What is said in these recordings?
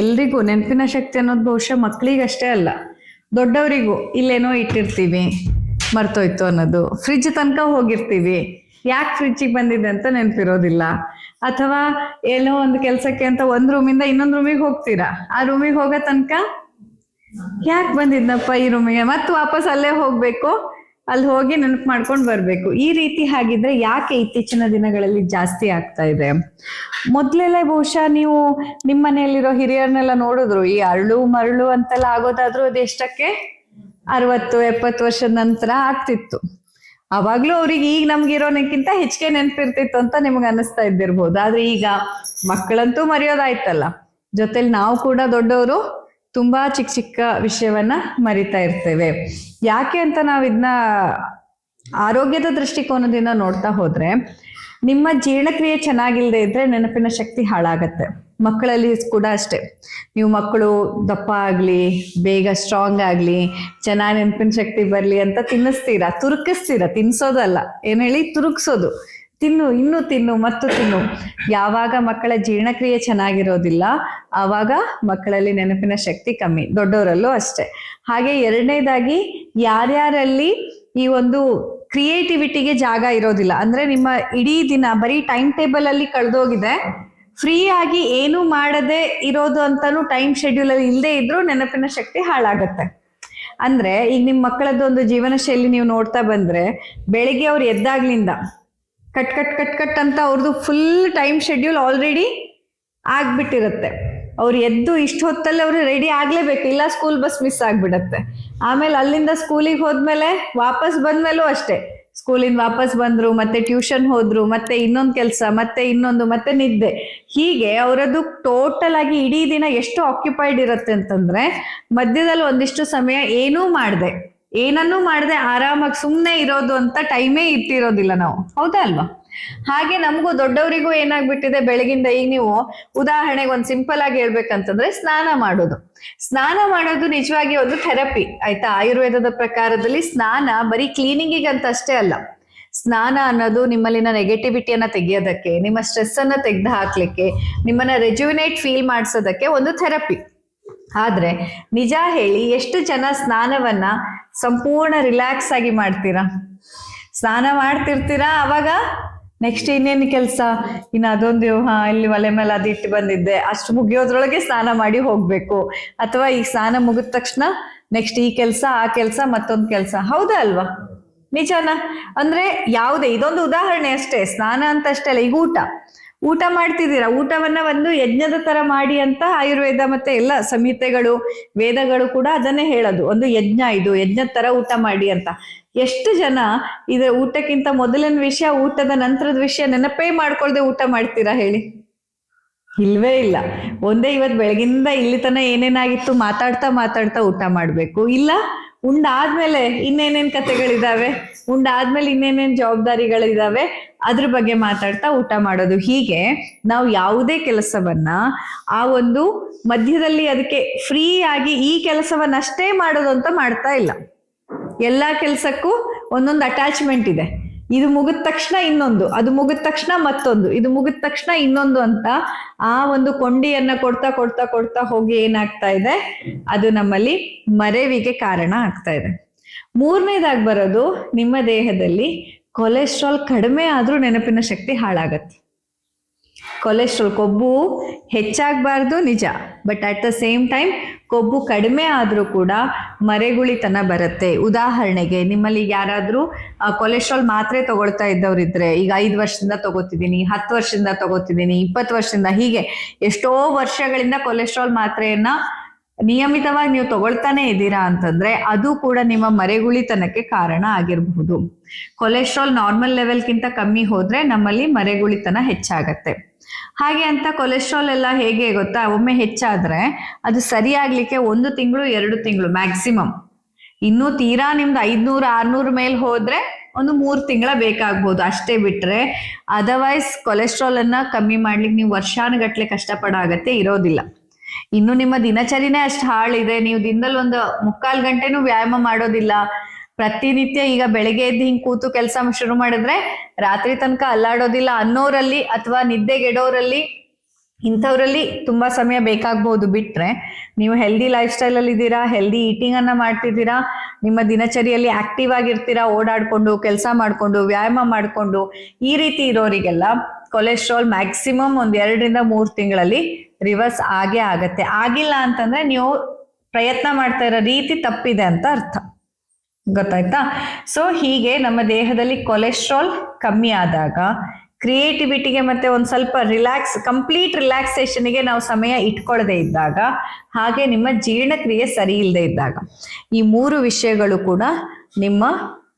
ಎಲ್ರಿಗೂ ನೆನಪಿನ ಶಕ್ತಿ ಅನ್ನೋದು ಬಹುಶಃ ಮಕ್ಕಳಿಗಷ್ಟೇ ಅಲ್ಲ. ದೊಡ್ಡವರಿಗೂ ಇಲ್ಲೇನೋ ಇಟ್ಟಿರ್ತೀವಿ, ಮರ್ತೋಯ್ತು ಅನ್ನೋದು. ಫ್ರಿಜ್ ತನಕ ಹೋಗಿರ್ತೀವಿ. ಯಾಕೆ ಫ್ರಿಜ್ಜಿಗೆ ಬಂದಿದೆ ಅಂತ ನೆನಪಿರೋದಿಲ್ಲ. ಅಥವಾ ಏನೋ ಒಂದು ಕೆಲಸಕ್ಕೆ ಅಂತ ಒಂದು ರೂಮಿಂದ ಇನ್ನೊಂದು ರೂಮಿಗೆ ಹೋಗ್ತೀರಾ? ಆ ರೂಮಿಗೆ ಹೋಗೋ ತನಕ ಯಾಕೆ ಬಂದಿದ್ನಪ್ಪ ಈ ರೂಮಿಗೆ ಮತ್ತೆ ವಾಪಸ್ ಅಲ್ಲೇ ಹೋಗ್ಬೇಕು? ಅಲ್ಲಿ ಹೋಗಿ ನೆನಪು ಮಾಡ್ಕೊಂಡು ಬರ್ಬೇಕು. ಈ ರೀತಿ ಹಾಗಿದ್ರೆ ಯಾಕೆ ಇತ್ತೀಚಿನ ದಿನಗಳಲ್ಲಿ ಜಾಸ್ತಿ ಆಗ್ತಾ ಇದೆ? ಮೊದ್ಲೆಲ್ಲ ಬಹುಶಃ ನೀವು ನಿಮ್ಮ ಮನೆಯಲ್ಲಿರೋ ಹಿರಿಯರನ್ನೆಲ್ಲ ನೋಡಿದ್ರು, ಈ ಅರಳು ಮರಳು ಅಂತೆಲ್ಲ ಆಗೋದಾದ್ರೂ ಅದು ಎಷ್ಟಕ್ಕೆ? ಅರವತ್ತು, ಎಪ್ಪತ್ತು ವರ್ಷದ ನಂತರ ಆಗ್ತಿತ್ತು. ಅವಾಗ್ಲೂ ಅವ್ರಿಗೆ ಈಗ ನಮ್ಗಿರೋನಕ್ಕಿಂತ ಹೆಚ್ಚಿಗೆ ನೆನಪಿರ್ತಿತ್ತು ಅಂತ ನಿಮ್ಗೆ ಅನಿಸ್ತಾ ಇದ್ದಿರ್ಬೋದು. ಆದ್ರೆ ಈಗ ಮಕ್ಕಳಂತೂ ಮರೆಯೋದಾಯ್ತಲ್ಲ. ಜೊತೆಲಿ ನಾವು ಕೂಡ ದೊಡ್ಡವರು ತುಂಬಾ ಚಿಕ್ಕ ಚಿಕ್ಕ ವಿಷಯವನ್ನ ಮರಿತಾ ಇರ್ತೇವೆ. ಯಾಕೆ ಅಂತ ನಾವು ಇದನ್ನ ಆರೋಗ್ಯದ ದೃಷ್ಟಿಕೋನದಿಂದ ನೋಡ್ತಾ ಹೋದ್ರೆ, ನಿಮ್ಮ ಜೀರ್ಣಕ್ರಿಯೆ ಚೆನ್ನಾಗಿಲ್ಲದೆ ಇದ್ರೆ ನೆನಪಿನ ಶಕ್ತಿ ಹಾಳಾಗತ್ತೆ. ಮಕ್ಕಳಲ್ಲಿ ಕೂಡ ಅಷ್ಟೇ. ನೀವು ಮಕ್ಕಳು ದಪ್ಪ ಆಗ್ಲಿ, ಬೇಗ ಸ್ಟ್ರಾಂಗ್ ಆಗ್ಲಿ, ಚೆನ್ನಾಗಿ ನೆನಪಿನ ಶಕ್ತಿ ಬರ್ಲಿ ಅಂತ ತಿನ್ನಿಸ್ತೀರಾ? ತುರುಕಿಸ್ತೀರಾ? ತಿನ್ಸೋದಲ್ಲ. ಏನ್ ಹೇಳಿ? ತುರುಕ್ಸೋದು. ತಿನ್ನು, ಇನ್ನು ತಿನ್ನು, ಮತ್ತು ತಿನ್ನು. ಯಾವಾಗ ಮಕ್ಕಳ ಜೀರ್ಣಕ್ರಿಯೆ ಚೆನ್ನಾಗಿರೋದಿಲ್ಲ, ಆವಾಗ ಮಕ್ಕಳಲ್ಲಿ ನೆನಪಿನ ಶಕ್ತಿ ಕಮ್ಮಿ. ದೊಡ್ಡವರಲ್ಲೂ ಅಷ್ಟೇ. ಹಾಗೆ ಎರಡನೇದಾಗಿ, ಯಾರ್ಯಾರಲ್ಲಿ ಈ ಒಂದು ಕ್ರಿಯೇಟಿವಿಟಿಗೆ ಜಾಗ ಇರೋದಿಲ್ಲ, ಅಂದ್ರೆ ನಿಮ್ಮ ಇಡೀ ದಿನ, ಬರೀ ಟೈಮ್ ಟೇಬಲ್ ಅಲ್ಲಿ ಕಳೆದೋಗಿದೆ ಫ್ರೀ ಆಗಿ ಏನು ಮಾಡದೆ ಇರೋದು ಅಂತಾನು ಟೈಮ್ ಶೆಡ್ಯೂಲ್ ಅಲ್ಲಿ ಇಲ್ಲದೆ ಇದ್ರೂ ನೆನಪಿನ ಶಕ್ತಿ ಹಾಳಾಗತ್ತೆ. ಅಂದ್ರೆ ಈಗ ನಿಮ್ ಮಕ್ಕಳದ್ದು ಒಂದು ಜೀವನ ಶೈಲಿ ನೀವು ನೋಡ್ತಾ ಬಂದ್ರೆ, ಬೆಳಿಗ್ಗೆ ಅವ್ರು ಎದ್ದಾಗ್ಲಿಂದ ಕಟ್ ಕಟ್ ಕಟ್ ಕಟ್ ಅಂತ ಅವ್ರದ್ದು ಫುಲ್ ಟೈಮ್ ಶೆಡ್ಯೂಲ್ ಆಲ್ರೆಡಿ ಆಗ್ಬಿಟ್ಟಿರುತ್ತೆ. ಅವ್ರು ಎದ್ದು ಇಷ್ಟು ಹೊತ್ತಲ್ಲಿ ಅವರು ರೆಡಿ ಆಗ್ಲೇಬೇಕು. ಇಲ್ಲ ಸ್ಕೂಲ್ ಬಸ್ ಮಿಸ್ ಆಗ್ಬಿಡತ್ತೆ. ಆಮೇಲೆ ಅಲ್ಲಿಂದ ಸ್ಕೂಲಿಗೆ ಹೋದ್ಮೇಲೆ ವಾಪಸ್ ಬಂದ್ಮೇಲೂ ಅಷ್ಟೇ. ಸ್ಕೂಲಿಂದ ವಾಪಸ್ ಬಂದ್ರು, ಮತ್ತೆ ಟ್ಯೂಷನ್ ಹೋದ್ರು, ಮತ್ತೆ ಇನ್ನೊಂದು ಕೆಲಸ, ಮತ್ತೆ ಇನ್ನೊಂದು, ಮತ್ತೆ ನಿದ್ದೆ. ಹೀಗೆ ಅವರದ್ದು ಟೋಟಲ್ ಆಗಿ ಇಡೀ ದಿನ ಎಷ್ಟು ಆಕ್ಯುಪೈಡ್ ಇರುತ್ತೆ ಅಂತಂದ್ರೆ ಮಧ್ಯದಲ್ಲಿ ಒಂದಿಷ್ಟು ಸಮಯ ಏನೂ ಮಾಡದೆ. ಏನನ್ನೂ ಮಾಡದೆ ಆರಾಮಾಗಿ ಸುಮ್ಮನೆ ಇರೋದು ಅಂತ ಟೈಮೇ ಇಟ್ಟಿರೋದಿಲ್ಲ ನಾವು. ಹೌದಾ ಅಲ್ವಾ? ಹಾಗೆ ನಮಗೂ ದೊಡ್ಡವರಿಗೂ ಏನಾಗ್ಬಿಟ್ಟಿದೆ ಬೆಳಗಿಂದ ಈಗ ನೀವು ಉದಾಹರಣೆಗೆ ಒಂದು ಸಿಂಪಲ್ ಆಗಿ ಹೇಳ್ಬೇಕಂತಂದ್ರೆ ಸ್ನಾನ ಮಾಡೋದು. ಸ್ನಾನ ಮಾಡೋದು ನಿಜವಾಗಿ ಒಂದು ಥೆರಪಿ ಆಯ್ತಾ? ಆಯುರ್ವೇದದ ಪ್ರಕಾರದಲ್ಲಿ ಸ್ನಾನ ಬರೀ ಕ್ಲೀನಿಂಗಿಗೆ ಅಂತ ಅಷ್ಟೇ ಅಲ್ಲ. ಸ್ನಾನ ಅನ್ನೋದು ನಿಮ್ಮಲ್ಲಿನ ನೆಗೆಟಿವಿಟಿಯನ್ನ ತೆಗೆಯೋದಕ್ಕೆ, ನಿಮ್ಮ ಸ್ಟ್ರೆಸ್ ಅನ್ನ ತೆಗೆದು ಹಾಕ್ಲಿಕ್ಕೆ, ನಿಮ್ಮನ್ನ ರೆಜ್ಯುವಿನೇಟ್ ಫೀಲ್ ಮಾಡಿಸೋದಕ್ಕೆ ಒಂದು ಥೆರಪಿ ಆದ್ರೆ ನಿಜ ಹೇಳಿ ಎಷ್ಟು ಜನ ಸ್ನಾನವನ್ನ ಸಂಪೂರ್ಣ ರಿಲ್ಯಾಕ್ಸ್ ಆಗಿ ಮಾಡ್ತೀರಾ? ಸ್ನಾನ ಮಾಡ್ತಿರ್ತೀರಾ ಅವಾಗ? ನೆಕ್ಸ್ಟ್ ಇನ್ನೇನು ಕೆಲಸ? ಇನ್ನು ಅದೊಂದು ಹಾ, ಇಲ್ಲಿ ಒಲೆ ಮೇಲೆ ಅದು ಇಟ್ಟು ಬಂದಿದ್ದೆ. ಅಷ್ಟು ಮುಗಿಯೋದ್ರೊಳಗೆ ಸ್ನಾನ ಮಾಡಿ ಹೋಗ್ಬೇಕು. ಅಥವಾ ಈ ಸ್ನಾನ ಮುಗಿದ ತಕ್ಷಣ ನೆಕ್ಸ್ಟ್ ಈ ಕೆಲಸ, ಆ ಕೆಲಸ, ಮತ್ತೊಂದು ಕೆಲಸ. ಹೌದಾ ಅಲ್ವಾ? ನಿಜಾನ? ಅಂದ್ರೆ ಯಾವುದೇ, ಇದೊಂದು ಉದಾಹರಣೆ ಅಷ್ಟೇ. ಸ್ನಾನ ಅಂತ ಅಷ್ಟೇ ಅಲ್ಲ, ಈಗ ಊಟ. ಊಟ ಮಾಡ್ತಿದ್ದೀರಾ? ಊಟವನ್ನ ಒಂದು ಯಜ್ಞದ ತರ ಮಾಡಿ ಅಂತ ಆಯುರ್ವೇದ ಮತ್ತೆ ಎಲ್ಲ ಸಂಹಿತೆಗಳು, ವೇದಗಳು ಕೂಡ ಅದನ್ನೇ ಹೇಳೋದು. ಒಂದು ಯಜ್ಞ ಇದು, ಯಜ್ಞದ ತರ ಊಟ ಮಾಡಿ ಅಂತ. ಎಷ್ಟು ಜನ ಇದು ಊಟಕ್ಕಿಂತ ಮೊದಲಿನ ವಿಷಯ, ಊಟದ ನಂತರದ ವಿಷಯ ನೆನಪೇ ಮಾಡ್ಕೊಳ್ದೆ ಊಟ ಮಾಡ್ತೀರಾ ಹೇಳಿ? ಇಲ್ವೇ ಇಲ್ಲ. ಒಂದೇ ಇವತ್ತು ಬೆಳಗಿಂದ ಇಲ್ಲಿ ತನ ಏನೇನಾಗಿತ್ತು ಮಾತಾಡ್ತಾ ಮಾತಾಡ್ತಾ ಊಟ ಮಾಡ್ಬೇಕು. ಇಲ್ಲ ಉಂಡಾದ್ಮೇಲೆ ಇನ್ನೇನೇನ್ ಕತೆಗಳಿದಾವೆ? ಉಂಡಾದ್ಮೇಲೆ ಇನ್ನೇನೇನ್ ಜವಾಬ್ದಾರಿಗಳಿದಾವೆ? ಅದ್ರ ಬಗ್ಗೆ ಮಾತಾಡ್ತಾ ಊಟ ಮಾಡೋದು. ಹೀಗೆ ನಾವು ಯಾವುದೇ ಕೆಲಸವನ್ನ ಆ ಒಂದು ಮಧ್ಯದಲ್ಲಿ ಅದಕ್ಕೆ ಫ್ರೀ ಆಗಿ ಈ ಕೆಲಸವನ್ನಷ್ಟೇ ಮಾಡೋದು ಅಂತ ಮಾಡ್ತಾ ಇಲ್ಲ. ಎಲ್ಲಾ ಕೆಲ್ಸಕ್ಕೂ ಒಂದೊಂದು ಅಟ್ಯಾಚ್ಮೆಂಟ್ ಇದೆ. ಇದು ಮುಗಿದ ತಕ್ಷಣ ಇನ್ನೊಂದು, ಅದು ಮುಗಿದ ತಕ್ಷಣ ಮತ್ತೊಂದು, ಇದು ಮುಗಿದ ತಕ್ಷಣ ಇನ್ನೊಂದು ಅಂತ ಆ ಒಂದು ಕೊಂಡಿಯನ್ನ ಕೊಡ್ತಾ ಕೊಡ್ತಾ ಕೊಡ್ತಾ ಹೋಗಿ ಏನಾಗ್ತಾ ಇದೆ? ಅದು ನಮ್ಮಲ್ಲಿ ಮರೆವಿಗೆ ಕಾರಣ ಆಗ್ತಾ ಇದೆ. ಮೂರನೇದಾಗಿ ಬರೋದು ನಿಮ್ಮ ದೇಹದಲ್ಲಿ ಕೊಲೆಸ್ಟ್ರಾಲ್ ಕಡಿಮೆ ಆದ್ರೂ ನೆನಪಿನ ಶಕ್ತಿ ಹಾಳಾಗತ್ತೆ. ಕೊಲೆಸ್ಟ್ರಾಲ್ ಕೊಬ್ಬು ಹೆಚ್ಚಾಗಬಾರ್ದು ನಿಜ. But at the same time ಕೊಬ್ಬು ಕಡಿಮೆ ಆದರೂ ಕೂಡ ಮರೆಗುಳಿತನ ಬರುತ್ತೆ. ಉದಾಹರಣೆಗೆ ನಿಮ್ಮಲ್ಲಿ ಯಾರಾದರೂ ಕೊಲೆಸ್ಟ್ರಾಲ್ ಮಾತ್ರೆ ತಗೊಳ್ತಾ ಇದ್ದವರಿದ್ರೆ, ಈಗ ಐದು ವರ್ಷದಿಂದ ತಗೋತಿದ್ದೀನಿ, ಹತ್ತು ವರ್ಷದಿಂದ ತಗೋತಿದ್ದೀನಿ, ಇಪ್ಪತ್ತು ವರ್ಷದಿಂದ ಹೀಗೆ ಎಷ್ಟೋ ವರ್ಷಗಳಿಂದ ಕೊಲೆಸ್ಟ್ರಾಲ್ ಮಾತ್ರೆಯನ್ನ ನಿಯಮಿತವಾಗಿ ನೀವು ತಗೊಳ್ತಾನೆ ಇದ್ದೀರಾ ಅಂತಂದ್ರೆ ಅದು ಕೂಡ ನಿಮ್ಮ ಮರೆಗುಳಿತನಕ್ಕೆ ಕಾರಣ ಆಗಿರಬಹುದು. ಕೊಲೆಸ್ಟ್ರಾಲ್ ನಾರ್ಮಲ್ ಲೆವೆಲ್ಗಿಂತ ಕಮ್ಮಿ ಹೋದ್ರೆ ನಮ್ಮಲ್ಲಿ ಮರೆಗುಳಿತನ ಹೆಚ್ಚಾಗತ್ತೆ. ಹಾಗೆ ಅಂತ ಕೊಲೆಸ್ಟ್ರಾಲ್ ಎಲ್ಲ ಹೇಗೆ ಗೊತ್ತಾ? ಒಮ್ಮೆ ಹೆಚ್ಚಾದ್ರೆ ಅದು ಸರಿಯಾಗ್ಲಿಕ್ಕೆ ಒಂದು ತಿಂಗಳು, ಎರಡು ತಿಂಗಳು ಮ್ಯಾಕ್ಸಿಮಮ್ ಇನ್ನು ತೀರಾ ನಿಮ್ದು ಐದ್ನೂರ, ಆರ್ನೂರ್ ಮೇಲೆ ಹೋದ್ರೆ ಒಂದು ಮೂರು ತಿಂಗಳ ಬೇಕಾಗ್ಬೋದು ಅಷ್ಟೇ ಬಿಟ್ರೆ. ಅದರ್ವೈಸ್ ಕೊಲೆಸ್ಟ್ರಾಲ್ ಅನ್ನ ಕಮ್ಮಿ ಮಾಡ್ಲಿಕ್ಕೆ ನೀವು ವರ್ಷಾನುಗಟ್ಲೆ ಕಷ್ಟಪಡಾಗತ್ತೆ, ಇರೋದಿಲ್ಲ. ಇನ್ನು ನಿಮ್ಮ ದಿನಚರಿನೇ ಅಷ್ಟು ಹಾಳಿದೆ ನೀವು ದಿನದಲ್ಲಿ ಒಂದು ಮುಕ್ಕಾಲ್ ಗಂಟೆನೂ ವ್ಯಾಯಾಮ ಮಾಡೋದಿಲ್ಲ. ಪ್ರತಿನಿತ್ಯ ಈಗ ಬೆಳಗ್ಗೆ ಎದ್ದು ಹಿಂಗ್ ಕೂತು ಕೆಲಸ ಶುರು ಮಾಡಿದ್ರೆ ರಾತ್ರಿ ತನಕ ಅಲ್ಲಾಡೋದಿಲ್ಲ ಅನ್ನೋರಲ್ಲಿ ಅಥವಾ ನಿದ್ದೆಗೆಡೋರಲ್ಲಿ ಇಂಥವ್ರಲ್ಲಿ ತುಂಬಾ ಸಮಯ ಬೇಕಾಗ್ಬೋದು ಬಿಟ್ರೆ. ನೀವು ಹೆಲ್ದಿ ಲೈಫ್ ಸ್ಟೈಲ್ ಅಲ್ಲಿ ಇದ್ದೀರಾ ಹೆಲ್ದಿ ಈಟಿಂಗ್ ಅನ್ನ ಮಾಡ್ತಿದ್ದೀರಾ, ನಿಮ್ಮ ದಿನಚರಿಯಲ್ಲಿ ಆಕ್ಟಿವ್ ಆಗಿರ್ತೀರಾ, ಓಡಾಡ್ಕೊಂಡು, ಕೆಲಸ ಮಾಡ್ಕೊಂಡು, ವ್ಯಾಯಾಮ ಮಾಡ್ಕೊಂಡು, ಈ ರೀತಿ ಇರೋರಿಗೆಲ್ಲ ಕೊಲೆಸ್ಟ್ರಾಲ್ ಮ್ಯಾಕ್ಸಿಮಮ್ ಒಂದ್ ಎರಡರಿಂದ ಮೂರು ತಿಂಗಳಲ್ಲಿ ರಿವರ್ಸ್ ಆಗೇ ಆಗತ್ತೆ. ಆಗಿಲ್ಲ ಅಂತಂದ್ರೆ ನೀವು ಪ್ರಯತ್ನ ಮಾಡ್ತಾ ಇರೋ ರೀತಿ ತಪ್ಪಿದೆ ಅಂತ ಅರ್ಥ. ಗೊತ್ತಾಯ್ತಾ? ಸೊ ಹೀಗೆ ನಮ್ಮ ದೇಹದಲ್ಲಿ ಕೊಲೆಸ್ಟ್ರಾಲ್ ಕಮ್ಮಿ ಆದಾಗ ಕ್ರಿಯೇಟಿವಿಟಿಗೆ ಮತ್ತೆ ಒಂದು ಸ್ವಲ್ಪ ರಿಲ್ಯಾಕ್ಸ್ ಕಂಪ್ಲೀಟ್ ರಿಲ್ಯಾಕ್ಸೇಷನ್ಗೆ ನಾವು ಸಮಯ ಇಟ್ಕೊಳ್ಳದೆ ಇದ್ದಾಗ, ಹಾಗೆ ನಿಮ್ಮ ಜೀರ್ಣಕ್ರಿಯೆ ಸರಿ ಇಲ್ಲದೆ ಇದ್ದಾಗ, ಈ ಮೂರು ವಿಷಯಗಳು ಕೂಡ ನಿಮ್ಮ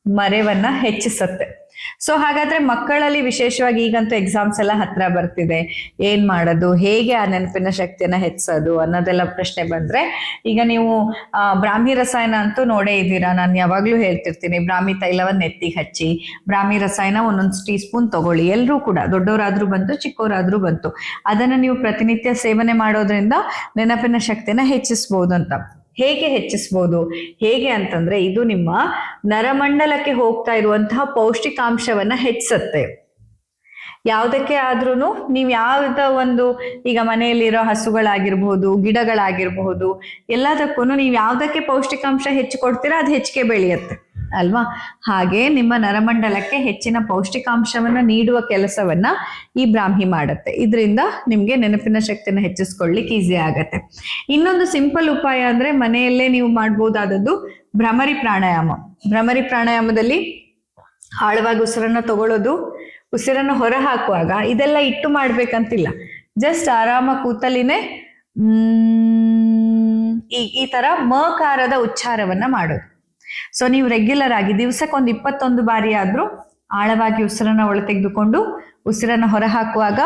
ಮರೆವನ್ನ ಹೆಚ್ಚಿಸುತ್ತೆ. ಸೊ ಹಾಗಾದ್ರೆ ಮಕ್ಕಳಲ್ಲಿ ವಿಶೇಷವಾಗಿ ಈಗಂತೂ ಎಕ್ಸಾಮ್ಸ್ ಎಲ್ಲ ಹತ್ರ ಬರ್ತಿದೆ. ಏನ್ ಮಾಡೋದು? ಹೇಗೆ ಆ ನೆನಪಿನ ಶಕ್ತಿಯನ್ನ ಹೆಚ್ಚಿಸೋದು ಅನ್ನೋದೆಲ್ಲ ಪ್ರಶ್ನೆ ಬಂದ್ರೆ, ಈಗ ನೀವು ಬ್ರಾಹ್ಮಿ ರಸಾಯನ ಅಂತೂ ನೋಡೇ ಇದ್ದೀರಾ? ನಾನು ಯಾವಾಗ್ಲೂ ಹೇಳ್ತಿರ್ತೀನಿ, ಬ್ರಾಹ್ಮಿ ತೈಲವನ್ನ ನೆತ್ತಿಗೆ ಹಚ್ಚಿ, ಬ್ರಾಹ್ಮಿ ರಸಾಯನ ಒಂದೊಂದು ಟೀ ಸ್ಪೂನ್ ತಗೊಳ್ಳಿ. ಎಲ್ಲರೂ ಕೂಡ ದೊಡ್ಡವರಾದ್ರೂ ಬಂತು ಚಿಕ್ಕವರಾದ್ರೂ ಬಂತು. ಅದನ್ನ ನೀವು ಪ್ರತಿನಿತ್ಯ ಸೇವನೆ ಮಾಡೋದ್ರಿಂದ ನೆನಪಿನ ಶಕ್ತಿಯನ್ನ ಹೆಚ್ಚಿಸಬಹುದು ಅಂತ. ಹೇಗೆ ಹೆಚ್ಚಿಸ್ಬೋದು? ಹೇಗೆ ಅಂತಂದ್ರೆ ಇದು ನಿಮ್ಮ ನರಮಂಡಲಕ್ಕೆ ಹೋಗ್ತಾ ಇರುವಂತಹ ಪೌಷ್ಟಿಕಾಂಶವನ್ನ ಹೆಚ್ಚಿಸುತ್ತೆ. ಯಾವುದಕ್ಕೆ ಆದ್ರೂ ನೀವು ಯಾವ್ದ ಒಂದು ಈಗ ಮನೆಯಲ್ಲಿರೋ ಹಸುಗಳಾಗಿರ್ಬಹುದು ಗಿಡಗಳಾಗಿರ್ಬಹುದು ಎಲ್ಲದಕ್ಕೂ ನೀವು ಯಾವ್ದಕ್ಕೆ ಪೌಷ್ಟಿಕಾಂಶ ಹೆಚ್ಚು ಕೊಡ್ತೀರಾ ಅದು ಹೆಚ್ಚಿಗೆ ಬೆಳೆಯುತ್ತೆ. ಅಲ್ವಾ? ಹಾಗೆ ನಿಮ್ಮ ನರಮಂಡಲಕ್ಕೆ ಹೆಚ್ಚಿನ ಪೌಷ್ಟಿಕಾಂಶವನ್ನು ನೀಡುವ ಕೆಲಸವನ್ನ ಈ ಬ್ರಾಹ್ಮಿ ಮಾಡುತ್ತೆ. ಇದರಿಂದ ನಿಮ್ಗೆ ನೆನಪಿನ ಶಕ್ತಿನ ಹೆಚ್ಚಿಸ್ಕೊಳ್ಳಿಕ್ಕೆ ಈಸಿ ಆಗತ್ತೆ. ಇನ್ನೊಂದು ಸಿಂಪಲ್ ಉಪಾಯ ಅಂದ್ರೆ ಮನೆಯಲ್ಲೇ ನೀವು ಮಾಡ್ಬೋದಾದದ್ದು ಭ್ರಮರಿ ಪ್ರಾಣಾಯಾಮ. ಭ್ರಮರಿ ಪ್ರಾಣಾಯಾಮದಲ್ಲಿ ಆಳವಾಗಿ ಉಸಿರನ್ನ ತಗೊಳ್ಳೋದು ಉಸಿರನ್ನ ಹೊರ ಹಾಕುವಾಗ ಇದೆಲ್ಲ ಇಟ್ಟು ಮಾಡ್ಬೇಕಂತಿಲ್ಲ. ಜಸ್ಟ್ ಆರಾಮ ಕೂತಲಿನೇ ಈ ಈ ತರ ಮಕಾರದ ಉಚ್ಚಾರವನ್ನ ಮಾಡೋದು. ಸೊ ನೀವು ರೆಗ್ಯುಲರ್ ಆಗಿ ದಿವಸಕ್ಕೊಂದು ಇಪ್ಪತ್ತೊಂದು ಬಾರಿ ಆದ್ರೂ ಆಳವಾಗಿ ಉಸಿರನ್ನ ಒಳ ತೆಗೆದುಕೊಂಡು ಉಸಿರನ್ನ ಹೊರ ಹಾಕುವಾಗ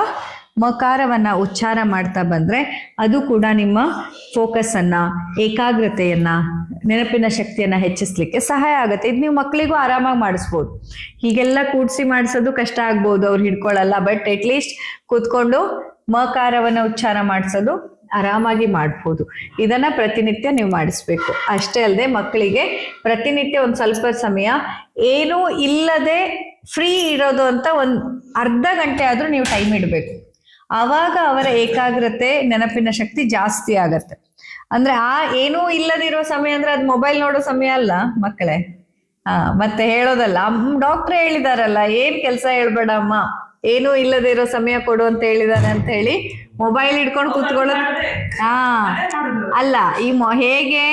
ಮಕಾರವನ್ನ ಉಚ್ಚಾರ ಮಾಡ್ತಾ ಬಂದ್ರೆ ಅದು ಕೂಡ ನಿಮ್ಮ ಫೋಕಸ್ ಅನ್ನ, ಏಕಾಗ್ರತೆಯನ್ನ, ನೆನಪಿನ ಶಕ್ತಿಯನ್ನ ಹೆಚ್ಚಿಸ್ಲಿಕ್ಕೆ ಸಹಾಯ ಆಗುತ್ತೆ. ಇದು ನೀವು ಮಕ್ಕಳಿಗೂ ಆರಾಮಾಗಿ ಮಾಡಿಸ್ಬೋದು. ಹೀಗೆಲ್ಲ ಕೂಡ್ಸಿ ಮಾಡಿಸೋದು ಕಷ್ಟ ಆಗ್ಬೋದು. ಅವ್ರು ಹಿಡ್ಕೊಳ್ಳಲ್ಲ ಬಟ್ ಅಟ್ಲೀಸ್ಟ್ ಕೂತ್ಕೊಂಡು ಮಕಾರವನ್ನ ಉಚ್ಚಾರ ಮಾಡಿಸೋದು ಆರಾಮಾಗಿ ಮಾಡ್ಬೋದು. ಇದನ್ನ ಪ್ರತಿನಿತ್ಯ ನೀವು ಮಾಡಿಸ್ಬೇಕು. ಅಷ್ಟೇ ಅಲ್ಲದೆ ಮಕ್ಕಳಿಗೆ ಪ್ರತಿನಿತ್ಯ ಒಂದು ಸ್ವಲ್ಪ ಸಮಯ ಏನೂ ಇಲ್ಲದೆ ಫ್ರೀ ಇರೋದು ಅಂತ ಒಂದು ಅರ್ಧ ಗಂಟೆ ಆದ್ರೂ ನೀವು ಟೈಮ್ ಇಡಬೇಕು. ಆವಾಗ ಅವರ ಏಕಾಗ್ರತೆ, ನೆನಪಿನ ಶಕ್ತಿ ಜಾಸ್ತಿ ಆಗತ್ತೆ. ಅಂದ್ರೆ ಆ ಏನೂ ಇಲ್ಲದಿರೋ ಸಮಯ ಅಂದ್ರೆ ಅದು ಮೊಬೈಲ್ ನೋಡೋ ಸಮಯ ಅಲ್ಲ ಮಕ್ಕಳೇ. ಹಾ ಮತ್ತೆ ಹೇಳೋದಲ್ಲ ಡಾಕ್ಟ್ರೇ ಹೇಳಿದಾರಲ್ಲ, ಏನ್ ಕೆಲಸ ಹೇಳ್ಬೇಡ ಅಮ್ಮ ಏನೂ ಇಲ್ಲದೆ ಇರೋ ಸಮಯ ಕೊಡು ಅಂತ ಹೇಳಿದಾನೆ ಅಂತ ಹೇಳಿ ಮೊಬೈಲ್ ಹಿಡ್ಕೊಂಡು ಕೂತ್ಕೊಳ್ಳೋದು. ಹಾ. ಅಲ್ಲ ಈ ಹೇಗೆ